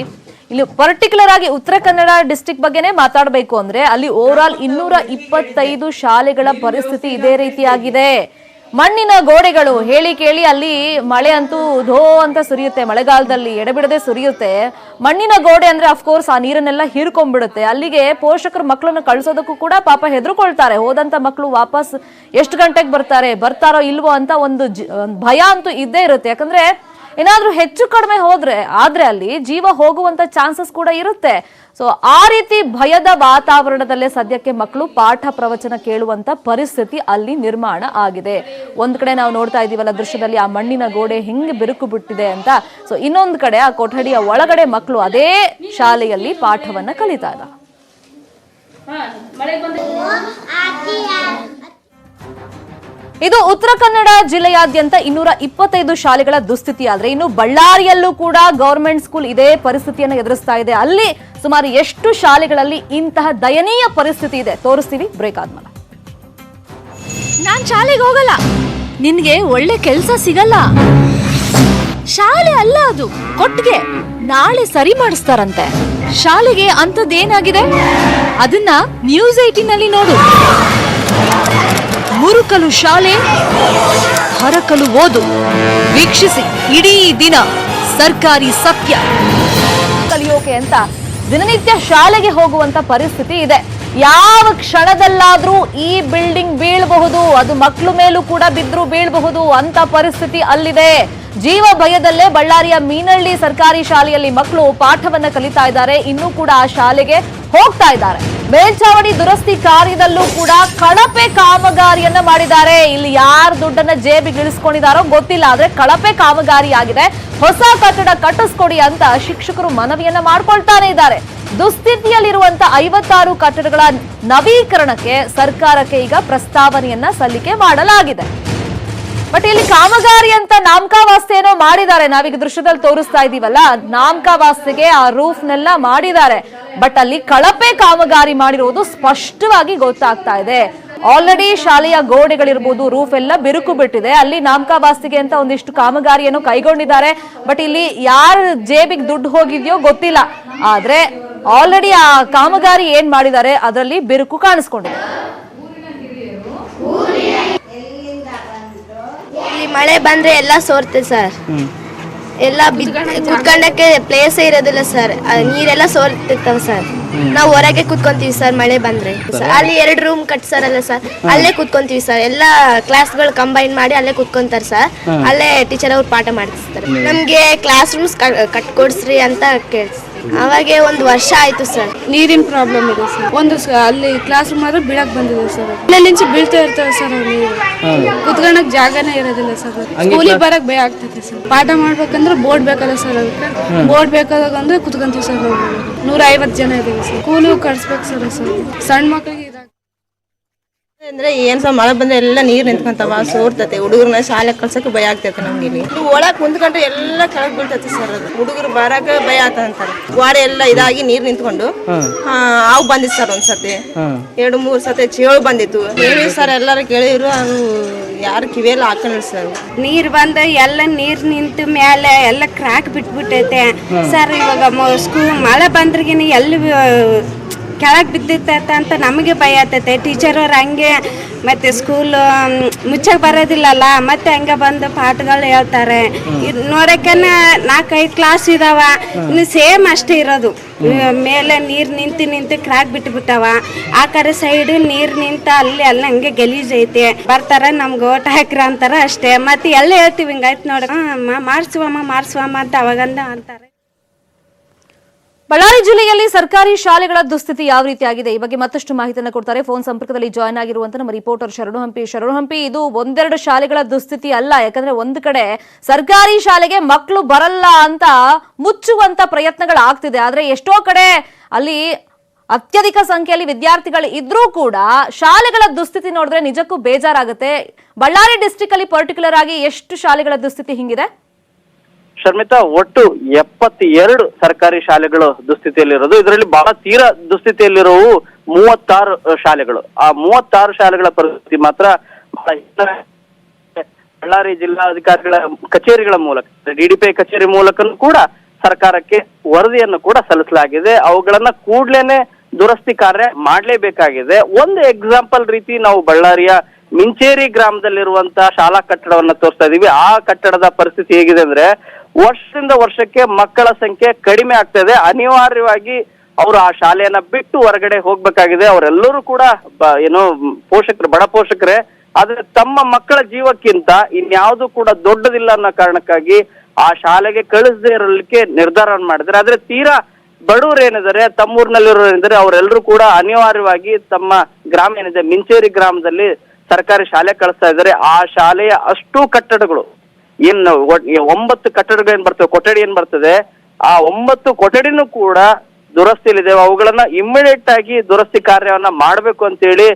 ಇಲ್ಲಿ ಪರ್ಟಿಕ್ಯುಲರ್ ಆಗಿ ಉತ್ತರ ಕನ್ನಡ ಡಿಸ್ಟಿಕ್ ಬಗ್ಗೆನೇ ಮಾತಾಡಬೇಕು ಅಂದ್ರೆ ಅಲ್ಲಿ ಓವರ್ ಆಲ್ ಇನ್ನೂರ ಇಪ್ಪತ್ತೈದು ಶಾಲೆಗಳ ಪರಿಸ್ಥಿತಿ ಇದೇ ರೀತಿಯಾಗಿದೆ. ಮಣ್ಣಿನ ಗೋಡೆಗಳು, ಹೇಳಿ ಕೇಳಿ ಅಲ್ಲಿ ಮಳೆ ಅಂತೂ ಧೋ ಅಂತ ಸುರಿಯುತ್ತೆ. ಮಳೆಗಾಲದಲ್ಲಿ ಎಡೆಬಿಡದೆ ಸುರಿಯುತ್ತೆ. ಮಣ್ಣಿನ ಗೋಡೆ ಅಂದ್ರೆ ಅಫ್ಕೋರ್ಸ್ ಆ ನೀರನ್ನೆಲ್ಲ ಹೀರ್ಕೊಂಡ್ಬಿಡುತ್ತೆ. ಅಲ್ಲಿಗೆ ಪೋಷಕರು ಮಕ್ಕಳನ್ನು ಕಳಿಸೋದಕ್ಕೂ ಕೂಡ ಪಾಪ ಹೆದರ್ಕೊಳ್ತಾರೆ. ಹೋದಂತ ಮಕ್ಕಳು ವಾಪಸ್ ಎಷ್ಟು ಗಂಟೆಗೆ ಬರ್ತಾರೆ, ಬರ್ತಾರೋ ಇಲ್ವೋ ಅಂತ ಒಂದು ಭಯ ಅಂತೂ ಇದ್ದೇ ಇರುತ್ತೆ. ಯಾಕಂದ್ರೆ ಏನಾದ್ರೂ ಹೆಚ್ಚು ಕಡಿಮೆ ಹೋದ್ರೆ ಆದ್ರೆ ಅಲ್ಲಿ ಜೀವ ಹೋಗುವಂತ ಚಾನ್ಸಸ್ ಕೂಡ ಇರುತ್ತೆ. ಸೊ ಆ ರೀತಿ ಭಯದ ವಾತಾವರಣದಲ್ಲೇ ಸದ್ಯಕ್ಕೆ ಮಕ್ಕಳು ಪಾಠ ಪ್ರವಚನ ಕೇಳುವಂತ ಪರಿಸ್ಥಿತಿ ಅಲ್ಲಿ ನಿರ್ಮಾಣ ಆಗಿದೆ. ಒಂದ್ ಕಡೆ ನಾವು ನೋಡ್ತಾ ಇದೀವಲ್ಲ ದೃಶ್ಯದಲ್ಲಿ ಆ ಮಣ್ಣಿನ ಗೋಡೆ ಹೆಂಗೆ ಬಿರುಕು ಬಿಟ್ಟಿದೆ ಅಂತ. ಸೊ ಇನ್ನೊಂದ್ ಕಡೆ ಆ ಕೊಠಡಿಯ ಒಳಗಡೆ ಮಕ್ಕಳು ಅದೇ ಶಾಲೆಯಲ್ಲಿ ಪಾಠವನ್ನ ಕಲಿತಾ ಇದ್ದಾರೆ ಇದು ಉತ್ತರ ಕನ್ನಡ ಜಿಲ್ಲೆಯಾದ್ಯಂತ ಇನ್ನೂರ ಇಪ್ಪತ್ತೈದು ಶಾಲೆಗಳ ದುಸ್ಥಿತಿ ಆದರೆ ಇನ್ನು ಬಳ್ಳಾರಿಯಲ್ಲೂ ಕೂಡ ಗೌರ್ಮೆಂಟ್ ಸ್ಕೂಲ್ ಇದೇ ಪರಿಸ್ಥಿತಿಯನ್ನು ಎದುರಿಸ್ತಾ ಇದೆ. ಅಲ್ಲಿ ಸುಮಾರು ಎಷ್ಟು ಶಾಲೆಗಳಲ್ಲಿ ಇಂತಹ ದಯನೀಯ ಪರಿಸ್ಥಿತಿ ಇದೆ? ತೋರಿಸ್ತೀವಿ. ಬ್ರೇಕ್ ಆದ್ಮೇಲೆ. ನಾನ್ ಶಾಲೆಗೆ ಹೋಗಲ್ಲ. ನಿನ್ಗೆ ಒಳ್ಳೆ ಕೆಲಸ ಸಿಗಲ್ಲ. ಶಾಲೆ ಅಲ್ಲ ಅದು. ಕೊಟ್ಟಿಗೆ ನಾಳೆ ಸರಿ ಮಾಡಿಸ್ತಾರಂತೆ. ಶಾಲೆಗೆ ಅಂತದ್ದೇನಾಗಿದೆ ಅದನ್ನ ನ್ಯೂಸ್ ಏಟೀನ್ ಅಲ್ಲಿ ನೋಡು. ಮುರುಕಲು ಶಾಲೆ, ಹರಕಲು ಓದು. ವೀಕ್ಷಿಸಿ, ಇಡೀ ದಿನ ಸರ್ಕಾರಿ ಸತ್ಯ. ಕಲಿಯೋಕೆ ಅಂತ ದಿನನಿತ್ಯ ಶಾಲೆಗೆ ಹೋಗುವಂತ ಪರಿಸ್ಥಿತಿ ಇದೆ. ಯಾವ ಕ್ಷಣದಲ್ಲಾದ್ರೂ ಈ ಬಿಲ್ಡಿಂಗ್ ಬೀಳಬಹುದು, ಅದು ಮಕ್ಕಳು ಮೇಲೂ ಕೂಡ ಬಿದ್ರು ಬೀಳಬಹುದು ಅಂತ ಪರಿಸ್ಥಿತಿ ಅಲ್ಲಿದೆ. ಜೀವ ಭಯದಲ್ಲೇ ಬಳ್ಳಾರಿಯ ಮೀನಳ್ಳಿ ಸರ್ಕಾರಿ ಶಾಲೆಯಲ್ಲಿ ಮಕ್ಕಳು ಪಾಠವನ್ನ ಕಲಿತಾ ಇದ್ದಾರೆ. ಇನ್ನೂ ಕೂಡ ಆ ಶಾಲೆಗೆ ಹೋಗ್ತಾ ಇದ್ದಾರೆ. ಮೇಲ್ಚಾವಣಿ ದುರಸ್ತಿ ಕಾರ್ಯದಲ್ಲೂ ಕೂಡ ಕಳಪೆ ಕಾಮಗಾರಿಯನ್ನ ಮಾಡಿದ್ದಾರೆ. ಇಲ್ಲಿ ಯಾರು ದುಡ್ಡನ್ನ ಜೇಬಿಗೆ ಇಳಿಸ್ಕೊಂಡಿದಾರೋ ಗೊತ್ತಿಲ್ಲ, ಆದ್ರೆ ಕಳಪೆ ಕಾಮಗಾರಿ ಆಗಿದೆ ಹೊಸ ಕಟ್ಟಡ ಕಟ್ಟಿಸ್ಕೊಡಿ ಅಂತ ಶಿಕ್ಷಕರು ಮನವಿಯನ್ನ ಮಾಡ್ಕೊಳ್ತಾನೆ ಇದ್ದಾರೆ. ದುಸ್ಥಿತಿಯಲ್ಲಿರುವಂತ ಐವತ್ತಾರು ಕಟ್ಟಡಗಳ ನವೀಕರಣಕ್ಕೆ ಸರ್ಕಾರಕ್ಕೆ ಈಗ ಪ್ರಸ್ತಾವನೆಯನ್ನ ಸಲ್ಲಿಕೆ ಮಾಡಲಾಗಿದೆ. ಬಟ್ ಇಲ್ಲಿ ಕಾಮಗಾರಿ ಅಂತ ನಾಮಕಾವಾಸ್ತೆ ಏನೋ ಮಾಡಿದ್ದಾರೆ. ನಾವೀಗ ದೃಶ್ಯದಲ್ಲಿ ತೋರಿಸ್ತಾ ಇದೀವಲ್ಲ ನಾಮಕಾವಾಸ್ತೆಗೆ ಆ ರೂಫ್ನೆಲ್ಲ ಮಾಡಿದ್ದಾರೆ. ಬಟ್ ಅಲ್ಲಿ ಕಳಪೆ ಕಾಮಗಾರಿ ಮಾಡಿರುವುದು ಸ್ಪಷ್ಟವಾಗಿ ಗೊತ್ತಾಗ್ತಾ ಇದೆ. ಆಲ್ರೆಡಿ ಶಾಲೆಯ ಗೋಡೆಗಳಿರ್ಬೋದು ರೂಫ್ ಎಲ್ಲ ಬಿರುಕು ಬಿಟ್ಟಿದೆ. ಅಲ್ಲಿ ನಾಮಕಾವಾಸ್ತಿಗೆ ಅಂತ ಒಂದಿಷ್ಟು ಕಾಮಗಾರಿಯನ್ನು ಕೈಗೊಂಡಿದ್ದಾರೆ. ಬಟ್ ಇಲ್ಲಿ ಯಾರ ಜೇಬಿಗೆ ದುಡ್ಡು ಹೋಗಿದೆಯೋ ಗೊತ್ತಿಲ್ಲ. ಆದ್ರೆ ಆಲ್ರೆಡಿ ಆ ಕಾಮಗಾರಿ ಏನ್ ಮಾಡಿದ್ದಾರೆ ಅದರಲ್ಲಿ ಬಿರುಕು ಕಾಣಿಸ್ಕೊಂಡಿದೆ. ಇಲ್ಲಿ ಮಳೆ ಬಂದ್ರೆ ಎಲ್ಲ ಸೋರ್ತೆ ಸರ್. ಎಲ್ಲ ಕುತ್ಕೊಂಡಕ್ಕೆ ಪ್ಲೇಸೇ ಇರೋದಿಲ್ಲ ಸರ್ ನೀರೆಲ್ಲ ಸೋರ್ತಿರ್ತಾವ ಸರ್ ನಾವು ಹೊರಗೆ ಕುತ್ಕೊಂತೀವಿ ಸರ್ ಮಳೆ ಬಂದ್ರೆ. ಅಲ್ಲಿ ಎರಡು ರೂಮ್ ಕಟ್ಸಾರಲ್ಲ ಸರ್ ಅಲ್ಲೇ ಕುತ್ಕೊಂತೀವಿ ಸರ್ ಎಲ್ಲ ಕ್ಲಾಸ್ಗಳು ಕಂಬೈನ್ ಮಾಡಿ ಅಲ್ಲೇ ಕುತ್ಕೊಂತಾರೆ ಸರ್ ಅಲ್ಲೇ ಟೀಚರ್ ಅವ್ರು ಪಾಠ ಮಾಡಿಸ್ತಾರೆ ನಮ್ಗೆ ಕ್ಲಾಸ್ ರೂಮ್ಸ್ ಕಟ್ಕೊಡ್ಸ್ರಿ ಅಂತ ಕೇಳಿಸ್ ಅವಾಗೆ ಒಂದು ವರ್ಷ ಆಯ್ತು ಸರ್. ನೀರಿನ ಪ್ರಾಬ್ಲಮ್ ಇದೆ ಸರ್. ಒಂದು ಸ- ಅಲ್ಲಿ ಕ್ಲಾಸ್ ರೂಮ್ ಆದ್ರೆ ಬಿಡಕ್ ಬಂದಿದೆ ಸರ್. ಅಲ್ಲಿಂದ ಬೀಳ್ತಾ ಇರ್ತವೆ ಸರ್ ಅವ್ರು ನೀರು ಕುತ್ಕೊಳಕ್ ಜಾಗನೇ ಇರೋದಿಲ್ಲ ಸರ್. ಸ್ಕೂಲಿಗೆ ಬರಕ್ ಭಯ ಆಗ್ತೈತೆ ಸರ್. ಪಾಠ ಮಾಡ್ಬೇಕಂದ್ರೆ ಬೋರ್ಡ್ ಬೇಕಲ್ಲ ಸರ್ ಅದಕ್ಕೆ. ಬೋರ್ಡ್ ಬೇಕಾದಾಗ ಅಂದ್ರೆ ಕುತ್ಕೊಂತೀವಿ ಸರ್ ನಾವು. ನೂರ ಐವತ್ತು ಜನ ಇದೀವಿ ಸರ್. ಸ್ಕೂಲಿಗೆ ಕಳ್ಸ್ಬೇಕು ಸರ್ ಸರ್. ಸಣ್ಣ ಮಕ್ಳಿಗೆ ಅಂದ್ರೆ ಏನ್ ಸಹ ಮಳೆ ಬಂದ್ರೆ ಎಲ್ಲ ನೀರ್ ನಿಂತ್ಕೊಂತಾವ ಸೋರ್ತತೆ. ಹುಡುಗರನ್ನ ಶಾಲೆ ಕಳ್ಸಕ್ಕೆ ಭಯ ಆಗ್ತೈತೆ ನಮ್ಗೆ ಇಲ್ಲಿ. ಒಳಗ್ ಕುಂತ್ಕೊಂಡ್ರೆ ಎಲ್ಲ ಕೆಳಗ್ ಬೀಳ್ತೈತೆ ಸರ್ ಅದು. ಹುಡುಗರು ಬರಕ ಭಯ ಆತ ಅಂತಾರೆ. ಗೋಡೆ ಎಲ್ಲ ಇದಾಗಿ ನೀರ್ ನಿಂತ್ಕೊಂಡು ಹಾ. ಅವು ಬಂದಿತ್ತು ಸರ್ ಒಂದ್ಸತಿ. ಎರಡು ಮೂರ್ ಸತಿ ಚೇಳು ಬಂದಿತ್ತು. ಹೇಳಿ ಸರ್ ಎಲ್ಲಾರು ಕೇಳಿದ್ರು ಅದು ಯಾರು ಕಿವಿಯಲ್ಲ ಹಾಕೊಂಡಿಲ್ಲ ಸರ್. ನೀರ್ ಬಂದ ಎಲ್ಲ ನೀರ್ ನಿಂತ ಮೇಲೆ ಎಲ್ಲ ಕ್ರಾಕ್ ಬಿಟ್ಬಿಟ್ಟೈತೆ. ಸರ್ ಇವಾಗ ಸ್ಕೂಲ್ ಮಳೆ ಬಂದ್ರಿಗಿನ ಎಲ್ಲಿ ಕೆಳಗೆ ಬಿದ್ದಿರ್ತೈತೆ ಅಂತ ನಮಗೆ ಭಯ ಆಗ್ತೈತೆ. ಟೀಚರ್ ಅವ್ರು ಹಂಗೆ ಮತ್ತೆ ಸ್ಕೂಲ್ ಮುಚ್ಚಕ್ ಬರೋದಿಲ್ಲಲ್ಲ ಮತ್ತೆ ಹಂಗೆ ಬಂದು ಪಾಠಗಳು ಹೇಳ್ತಾರೆ. ಇದು ನೋಡಕ್ಕನ ನಾಲ್ಕೈದು ಕ್ಲಾಸ್ ಇದಾವ. ಇನ್ನು ಸೇಮ್ ಅಷ್ಟೇ ಇರೋದು. ಮೇಲೆ ನೀರು ನಿಂತು ನಿಂತು ಕ್ರಾಕ್ ಬಿಟ್ಟು ಬಿಟ್ಟಾವ ಆ ಕಡೆ ಸೈಡ್ ನೀರು ನಿಂತ ಅಲ್ಲಿ ಅಲ್ಲಿ ಹಂಗೆ ಗಲೀಜ್ ಐತೆ. ಬರ್ತಾರೆ ನಮ್ಗೆ ಓಟ್ ಹಾಕ್ರ ಅಂತಾರೆ ಅಷ್ಟೇ. ಮತ್ತೆ ಎಲ್ಲ ಹೇಳ್ತೀವಿ ಹಿಂಗಾಯ್ತು ನೋಡ. ಮಾಡ್ಸುವಮ್ಮ ಮಾಡ್ಸುವಮ್ಮ ಅಂತ ಅವಾಗಂದ ಅಂತಾರೆ. ಬಳ್ಳಾರಿ ಜಿಲ್ಲೆಯಲ್ಲಿ ಸರ್ಕಾರಿ ಶಾಲೆಗಳ ದುಸ್ಥಿತಿ ಯಾವ ರೀತಿಯಾಗಿದೆ? ಈ ಬಗ್ಗೆ ಮತ್ತಷ್ಟು ಮಾಹಿತಿಯನ್ನು ಕೊಡ್ತಾರೆ. ಫೋನ್ ಸಂಪರ್ಕದಲ್ಲಿ ಜಾಯ್ನ್ ಆಗಿರುವಂತಹ ನಮ್ಮ ರಿಪೋರ್ಟರ್ ಶರಣು ಹಂಪಿ. ಶರಣು ಹಂಪಿ, ಇದು ಒಂದೆರಡು ಶಾಲೆಗಳ ದುಸ್ಥಿತಿ ಅಲ್ಲ. ಯಾಕಂದ್ರೆ ಒಂದು ಕಡೆ ಸರ್ಕಾರಿ ಶಾಲೆಗೆ ಮಕ್ಕಳು ಬರಲ್ಲ ಅಂತ ಮುಚ್ಚುವಂತ ಪ್ರಯತ್ನಗಳು ಆಗ್ತಿದೆ. ಆದ್ರೆ ಎಷ್ಟೋ ಕಡೆ ಅಲ್ಲಿ ಅತ್ಯಧಿಕ ಸಂಖ್ಯೆಯಲ್ಲಿ ವಿದ್ಯಾರ್ಥಿಗಳು ಇದ್ರೂ ಕೂಡ ಶಾಲೆಗಳ ದುಸ್ಥಿತಿ ನೋಡಿದ್ರೆ ನಿಜಕ್ಕೂ ಬೇಜಾರಾಗುತ್ತೆ. ಬಳ್ಳಾರಿ ಡಿಸ್ಟಿಕ್ ಅಲ್ಲಿ ಪರ್ಟಿಕ್ಯುಲರ್ ಆಗಿ ಎಷ್ಟು ಶಾಲೆಗಳ ದುಸ್ಥಿತಿ ಹಿಂಗಿದೆ? ಶರ್ಮಿತಾ, ಒಟ್ಟು ಎಪ್ಪತ್ತೆರಡು ಸರ್ಕಾರಿ ಶಾಲೆಗಳು ದುಸ್ಥಿತಿಯಲ್ಲಿರೋದು. ಇದರಲ್ಲಿ ಬಹಳ ತೀರಾ ದುಸ್ಥಿತಿಯಲ್ಲಿರುವವು ಮೂವತ್ತಾರು ಶಾಲೆಗಳು. ಆ ಮೂವತ್ತಾರು ಶಾಲೆಗಳ ಪರಿಸ್ಥಿತಿ ಮಾತ್ರ ಬಹಳ ಬಳ್ಳಾರಿ ಜಿಲ್ಲಾಧಿಕಾರಿಗಳ ಕಚೇರಿಗಳ ಮೂಲಕ ಡಿಡಿಪಿ ಕಚೇರಿ ಮೂಲಕನೂ ಕೂಡ ಸರ್ಕಾರಕ್ಕೆ ವರದಿಯನ್ನು ಕೂಡ ಸಲ್ಲಿಸಲಾಗಿದೆ. ಅವುಗಳನ್ನ ಕೂಡ್ಲೇನೆ ದುರಸ್ತಿ ಕಾರ್ಯ ಮಾಡಲೇಬೇಕಾಗಿದೆ. ಒಂದು ಎಕ್ಸಾಂಪಲ್ ರೀತಿ ನಾವು ಬಳ್ಳಾರಿಯ ಮಿಂಚೇರಿ ಗ್ರಾಮದಲ್ಲಿರುವಂತಹ ಶಾಲಾ ಕಟ್ಟಡವನ್ನ ತೋರಿಸ್ತಾ ಇದೀವಿ. ಆ ಕಟ್ಟಡದ ಪರಿಸ್ಥಿತಿ ಹೇಗಿದೆ ಅಂದ್ರೆ ವರ್ಷದಿಂದ ವರ್ಷಕ್ಕೆ ಮಕ್ಕಳ ಸಂಖ್ಯೆ ಕಡಿಮೆ ಆಗ್ತಾ ಇದೆ ಅನಿವಾರ್ಯವಾಗಿ ಅವರು ಆ ಶಾಲೆಯನ್ನ ಬಿಟ್ಟು ಹೊರಗಡೆ ಹೋಗ್ಬೇಕಾಗಿದೆ. ಅವರೆಲ್ಲರೂ ಕೂಡ ಏನು, ಪೋಷಕರು, ಬಡ ಪೋಷಕರೇ, ಆದ್ರೆ ತಮ್ಮ ಮಕ್ಕಳ ಜೀವಕ್ಕಿಂತ ಇನ್ಯಾವುದು ಕೂಡ ದೊಡ್ಡದಿಲ್ಲ ಅನ್ನೋ ಕಾರಣಕ್ಕಾಗಿ ಆ ಶಾಲೆಗೆ ಕಳಿಸದೇ ಇರಲಿಕ್ಕೆ ನಿರ್ಧಾರ ಮಾಡಿದ್ದಾರೆ. ಆದ್ರೆ ತೀರಾ ಬಡವರು ಏನಿದ್ದಾರೆ ತಮ್ಮೂರಿನಲ್ಲಿರೋ ಏನಿದ್ದಾರೆ, ಅವರೆಲ್ಲರೂ ಕೂಡ ಅನಿವಾರ್ಯವಾಗಿ ತಮ್ಮ ಗ್ರಾಮ ಏನಿದೆ, ಮಿಂಚೇರಿ ಗ್ರಾಮದಲ್ಲಿ ಸರ್ಕಾರಿ ಶಾಲೆ ಕಳಿಸ್ತಾ ಇದ್ದಾರೆ. ಆ ಶಾಲೆಯ ಅಷ್ಟು ಕಟ್ಟಡಗಳು ಏನ್ ಒಂಬತ್ತು ಕಟ್ಟಡಗಳು ಏನ್ ಬರ್ತವೆ, ಕೊಠಡಿ ಏನ್ ಬರ್ತದೆ, ಆ ಒಂಬತ್ತು ಕೊಠಡಿನೂ ಕೂಡ ದುರಸ್ತಿಲಿದೆ. ಅವುಗಳನ್ನ ಇಮ್ಮಿಡಿಯೇಟ್ ಆಗಿ ದುರಸ್ತಿ ಕಾರ್ಯವನ್ನ ಮಾಡಬೇಕು ಅಂತೇಳಿ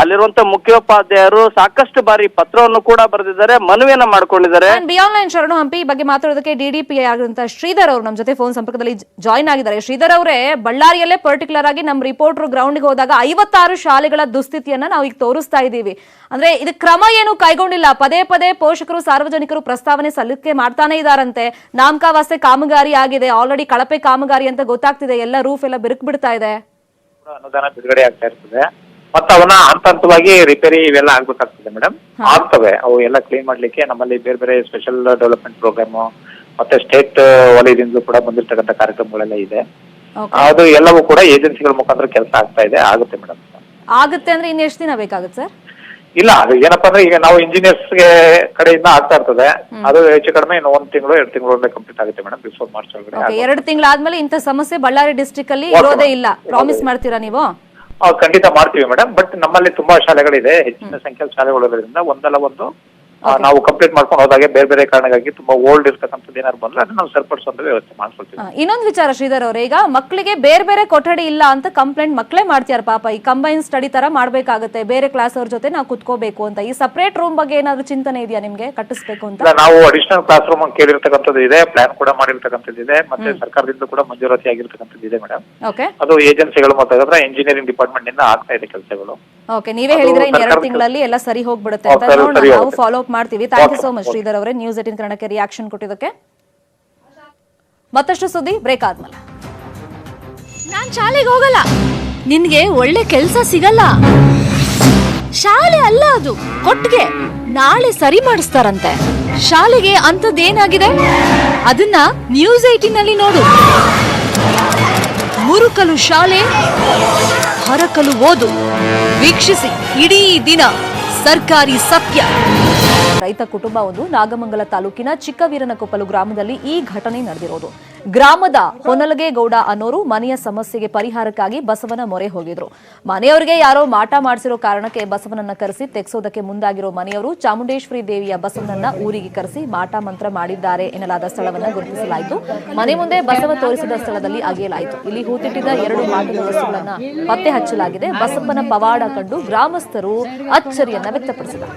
ಅಲ್ಲಿರುವಂತ ಮುಖ್ಯೋಪಾಧ್ಯಾಯರು ಸಾಕಷ್ಟು ಬಾರಿ ಪತ್ರವನ್ನು ಕೂಡ ಬರೆದಿದ್ದಾರೆ ಮನವಿಯನ್ನ ಮಾಡ್ಕೊಂಡಿದ್ದಾರೆ. ಆನ್ಲೈನ್ ಶರಣು ಹಂಪಿ ಈ ಬಗ್ಗೆ ಮಾತಾಡೋದಕ್ಕೆ ಡಿಡಿಪಿ ಆಗಿರುವಂತಹ ಶ್ರೀಧರ್ ಅವರು ನಮ್ಮ ಜೊತೆ ಫೋನ್ ಸಂಪರ್ಕದಲ್ಲಿ ಜಾಯಿನ್ ಆಗಿದ್ದಾರೆ. ಶ್ರೀಧರ್ ಅವರೇ ಬಳ್ಳಾರಿಯಲ್ಲೇ ಪರ್ಟಿಕ್ಯುಲರ್ ಆಗಿ ನಮ್ಮ ರಿಪೋರ್ಟರ್ ಗ್ರೌಂಡ್ಗೆ ಹೋದಾಗ ಐವತ್ತಾರು ಶಾಲೆಗಳ ದುಸ್ಥಿತಿಯನ್ನ ನಾವು ಈಗ ತೋರಿಸ್ತಾ ಇದ್ದೀವಿ. ಅಂದ್ರೆ ಇದು ಕ್ರಮ ಏನು ಕೈಗೊಂಡಿಲ್ಲ. ಪದೇ ಪದೇ ಪೋಷಕರು ಸಾರ್ವಜನಿಕರು ಪ್ರಸ್ತಾವನೆ ಸಲ್ಲಿಕೆ ಮಾಡ್ತಾನೆ ಇದಾರಂತೆ. ನಾಮಕಾವಾಸ್ತೆ ಕಾಮಗಾರಿ ಆಗಿದೆ. ಆಲ್ರೆಡಿ ಕಳಪೆ ಕಾಮಗಾರಿ ಅಂತ ಗೊತ್ತಾಗ್ತಿದೆ. ಎಲ್ಲ ರೂಫ್ ಎಲ್ಲ ಬಿರುಕು ಬಿಡ್ತಾ ಇದೆ. ಅನುದಾನ ಬಿಡುಗಡೆ ಆಗ್ತಾ ಇರ್ತದೆ. ಮತ್ತೆ ಅವನ್ನ ಹಂತ ಹಂತವಾಗಿ ರಿಪೇರಿ ಇವೆಲ್ಲ ಆಗ್ಬೇಕಾಗ್ತದೆ ಮೇಡಮ್ ಆಗ್ತವೆ. ಅವು ಎಲ್ಲ ಕ್ಲೀನ್ ಮಾಡ್ಲಿಕ್ಕೆ ನಮ್ಮಲ್ಲಿ ಬೇರೆ ಬೇರೆ ಸ್ಪೆಷಲ್ ಡೆವಲಪ್ಮೆಂಟ್ ಪ್ರೋಗ್ರಾಮ್ ಮತ್ತೆ ಸ್ಟೇಟ್ ವಲಯದಿಂದ ಕೂಡ ಬಂದಿರ್ತಕ್ಕಂಥ ಕಾರ್ಯಕ್ರಮಗಳೆಲ್ಲ ಇದೆ. ಅದು ಎಲ್ಲವೂ ಕೂಡ ಏಜೆನ್ಸಿಗಳ ಮುಖಾಂತರ ಕೆಲಸ ಆಗ್ತಾ ಇದೆ. ಆಗುತ್ತೆ ಮೇಡಮ್ ಆಗುತ್ತೆ ಅಂದ್ರೆ ಇನ್ನು ಎಷ್ಟು ದಿನ ಬೇಕಾಗುತ್ತೆ ಸರ್ ಇಲ್ಲ ಅದು ಏನಪ್ಪಾ ಅಂದ್ರೆ ಈಗ ನಾವು ಇಂಜಿನಿಯರ್ಸ್ಗೆ ಕಡೆಯಿಂದ ಆಗ್ತಾ ಇರ್ತದೆ. ಅದು ಹೆಚ್ಚು ಕಡಿಮೆ ಇನ್ನು ಒಂದ್ ತಿಂಗಳು ಎರಡು ತಿಂಗಳು ಕಂಪ್ಲೀಟ್ ಆಗುತ್ತೆ ಮೇಡಮ್ ಬಿಫೋರ್ ಮಾರ್ಚ್ ಒಳಗಡೆ. ಎರಡು ತಿಂಗಳಾದ್ಮೇಲೆ ಇಂಥ ಸಮಸ್ಯೆ ಬಳ್ಳಾರಿ ಡಿಸ್ಟಿಕ್ ಅಲ್ಲಿ ಇರೋದೇ ಇಲ್ಲ. ಪ್ರಾಮಿಸ್ ಮಾಡ್ತೀರಾ ನೀವು? ಖಂಡಿತ ಮಾಡ್ತೀವಿ ಮೇಡಮ್ ಬಟ್ ನಮ್ಮಲ್ಲಿ ತುಂಬಾ ಶಾಲೆಗಳಿದೆ ಹೆಚ್ಚಿನ ಸಂಖ್ಯೆಯ ಶಾಲೆಗಳಿರೋದ್ರಿಂದ ಒಂದಲ್ಲ ಒಂದು ನಾವು ಕಂಪ್ಲೀಟ್ ಮಾಡ್ಕೊಂಡು ಹೋದಾಗ ಬೇರೆ ಬೇರೆ ಕಾರಣಕ್ಕಾಗಿ ತುಂಬಾ ಓಲ್ಡ್ ಇರ್ತಕ್ಕಂಥದ್ದು ಏನಾದ್ರು ಬಂದ್ರೆ ಅದನ್ನ ನಾವು ಸರಿಪಡಿಸುವಂತ ವ್ಯವಸ್ಥೆ ಮಾಡ್ಕೊಳ್ತೀವಿ. ಇನ್ನೊಂದು ವಿಚಾರ ಶ್ರೀಧರ್ ಅವರೇ ಈಗ ಮಕ್ಕಳಿಗೆ ಬೇರೆ ಬೇರೆ ಕೊಠಡಿ ಇಲ್ಲ ಅಂತ ಕಂಪ್ಲೇಂಟ್ ಮಕ್ಕಳೇ ಮಾಡ್ತಿದಾರೆ ಪಾಪ. ಈ ಕಂಬೈನ್ ಸ್ಟಡಿ ತರ ಮಾಡ್ಬೇಕಾಗುತ್ತೆ ಬೇರೆ ಕ್ಲಾಸ್ ಅವ್ರ ಜೊತೆ ನಾವು ಕುತ್ಕೋಬೇಕು ಅಂತ. ಈ ಸಪರೇಟ್ ರೂಮ್ ಬಗ್ಗೆ ಏನಾದ್ರು ಚಿಂತನೆ ಇದೆಯಾ ನಿಮ್ಗೆ ಕಟ್ಟಿಸ್ಬೇಕು ಅಂತ? ನಾವು ಅಡಿಷನಲ್ ಕ್ಲಾಸ್ ರೂಮ್ ಕೇಳಿರ್ತಕ್ಕಂಥದ್ದು ಇದೆ ಪ್ಲಾನ್ ಕೂಡ ಮಾಡಿರ್ತಕ್ಕಂಥದ್ದು ಇದೆ ಮತ್ತೆ ಸರ್ಕಾರದಿಂದ ಕೂಡ ಮಂಜೂರಾತಿ ಆಗಿರ್ತಕ್ಕಂಥದ್ದು ಇದೆ ಮೇಡಮ್. ಓಕೆ ಅದು ಏಜೆನ್ಸಿಗಳು ಮತ್ತೆ ಇಂಜಿನಿಯರಿಂಗ್ ಡಿಪಾರ್ಟ್ಮೆಂಟ್ನಿಂದ ಆಗ್ತಾ ಇದೆ ಕೆಲಸಗಳು. ಓಕೆ ನೀವೇ ಹೇಳಿದ್ರೆ ಇನ್ನು ಎರಡು ತಿಂಗಳಲ್ಲಿ ಎಲ್ಲ ಸರಿ ಹೋಗ್ಬಿಡುತ್ತೆ ಅಂತ ನಾವು ಫಾಲೋ ಅಪ್ ಮಾಡ್ತೀವಿ. Thank you so much Sridhar ಅವರೇ. ನ್ಯೂಸ್ ಏಟಿನ್ ಕನ್ನಡಕ್ಕೆ ರಿಯಾಕ್ಷನ್ ಕೊಟ್ಟಿದ್ದಕ್ಕೆ. ಮತ್ತಷ್ಟು ಸುದ್ದಿ ಬ್ರೇಕ್ ಆದ್ಮೇಲೆ. ನಾನ್ ಶಾಲೆಗೆ ಹೋಗಲ್ಲ. ನಿನ್ಗೆ ಒಳ್ಳೆ ಕೆಲ್ಸ ಸಿಗಲ್ಲ. ಶಾಲೆ ಅಲ್ಲ ಅದು. ಕೊಟ್ಟಿಗೆ ನಾಳೆ ಸರಿ ಮಾಡಿಸ್ತಾರಂತೆ. ಶಾಲೆಗೆ ಅಂತದ್ದೇನಾಗಿದೆ ಅದನ್ನ ನ್ಯೂಸ್ ಏಟಿನ್ ಅಲ್ಲಿ ನೋಡು. ಮುರುಕಲು ಶಾಲೆ ಹರಕಲು ಓದು. ವೀಕ್ಷಿಸಿ ಇಡೀ ದಿನ ಸರ್ಕಾರಿ ಸತ್ಯ. ರೈತ ಕುಟುಂಬ ಒಂದು ನಾಗಮಂಗಲ ತಾಲೂಕಿನ ಚಿಕ್ಕವೀರನಕೊಪ್ಪಲು ಗ್ರಾಮದಲ್ಲಿ ಈ ಘಟನೆ ನಡೆದಿರೋದು. ಗ್ರಾಮದ ಹೊನಲಗೇಗೌಡ ಅನ್ನೋರು ಮನೆಯ ಸಮಸ್ಯೆಗೆ ಪರಿಹಾರಕ್ಕಾಗಿ ಬಸವನ ಮೊರೆ ಹೋಗಿದ್ರು. ಮನೆಯವರಿಗೆ ಯಾರೋ ಮಾಟ ಮಾಡಿಸಿರೋ ಕಾರಣಕ್ಕೆ ಬಸವನನ್ನ ಕರೆಸಿ ತೆಗೆಸೋದಕ್ಕೆ ಮುಂದಾಗಿರೋ ಮನೆಯವರು ಚಾಮುಂಡೇಶ್ವರಿ ದೇವಿಯ ಬಸವನನ್ನ ಊರಿಗೆ ಕರೆಸಿ ಮಾಟ ಮಂತ್ರ ಮಾಡಿದ್ದಾರೆ ಎನ್ನಲಾದ ಸ್ಥಳವನ್ನು ಗುರುತಿಸಲಾಯಿತು. ಮನೆ ಮುಂದೆ ಬಸವ ತೋರಿಸಿದ ಸ್ಥಳದಲ್ಲಿ ಅಗೆಯಲಾಯಿತು. ಇಲ್ಲಿ ಹೂತಿಟ್ಟಿದ್ದ ಎರಡು ಮಾಟದ ವಸ್ತುಗಳನ್ನ ಪತ್ತೆ ಹಚ್ಚಲಾಗಿದೆ. ಬಸಪ್ಪನ ಪವಾಡ ಕಂಡು ಗ್ರಾಮಸ್ಥರು ಅಚ್ಚರಿಯನ್ನ ವ್ಯಕ್ತಪಡಿಸಿದ್ದಾರೆ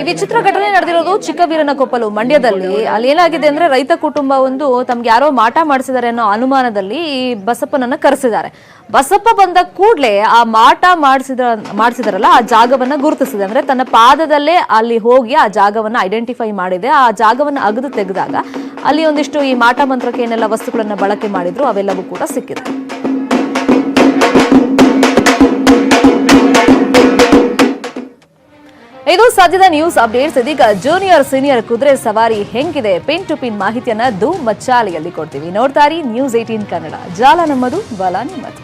ಈ ವಿಚಿತ್ರ ಘಟನೆ ನಡೆದಿರೋದು ಚಿಕ್ಕವೀರನಕೊಪ್ಪಲು, ಮಂಡ್ಯದಲ್ಲಿ. ಅಲ್ಲಿ ಏನಾಗಿದೆ ಅಂದ್ರೆ ರೈತ ಕುಟುಂಬ ಒಂದು ತಮ್ಗೆ ಯಾರೋ ಮಾಟ ಮಾಡಿಸಿದ್ದಾರೆ ಅನ್ನೋ ಅನುಮಾನದಲ್ಲಿ ಈ ಬಸಪ್ಪನನ್ನ ಕರೆಸಿದ್ದಾರೆ. ಬಸಪ್ಪ ಬಂದ ಕೂಡ್ಲೆ ಆ ಮಾಟ ಮಾಡಿಸಿದ, ಮಾಡಿಸಿದಾರಲ್ಲ, ಆ ಜಾಗವನ್ನ ಗುರುತಿಸಿದೆ. ಅಂದ್ರೆ ತನ್ನ ಪಾದದಲ್ಲೇ ಅಲ್ಲಿ ಹೋಗಿ ಆ ಜಾಗವನ್ನ ಐಡೆಂಟಿಫೈ ಮಾಡಿದೆ. ಆ ಜಾಗವನ್ನ ಅಗದು ತೆಗೆದಾಗ ಅಲ್ಲಿ ಒಂದಿಷ್ಟು ಈ ಮಾಟ ಮಂತ್ರಕ್ಕೆ ಏನೆಲ್ಲ ವಸ್ತುಗಳನ್ನ ಬಳಕೆ ಮಾಡಿದ್ರು, ಅವೆಲ್ಲವೂ ಕೂಡ ಸಿಕ್ಕಿದೆ. ಇದು ಸದ್ಯದ ನ್ಯೂಸ್ ಅಪ್ಡೇಟ್ಸ್ ಇದೀಗ ಜೂನಿಯರ್ ಸೀನಿಯರ್ ಕುದುರೆ ಸವಾರಿ ಹೆಂಗಿದೆ? ಪಿನ್ ಟು ಪಿನ್ ಮಾಹಿತಿಯನ್ನ ಧೂಮ್ ಮಚ್ಚಾಲೆಯಲ್ಲಿ ಕೊಡ್ತೀವಿ. ನೋಡ್ತಾರಿ ನ್ಯೂಸ್ ಏಟೀನ್ ಕನ್ನಡ. ಜಾಲ ನಮ್ಮದು, ಬಲ ನಿಮ್ಮದು.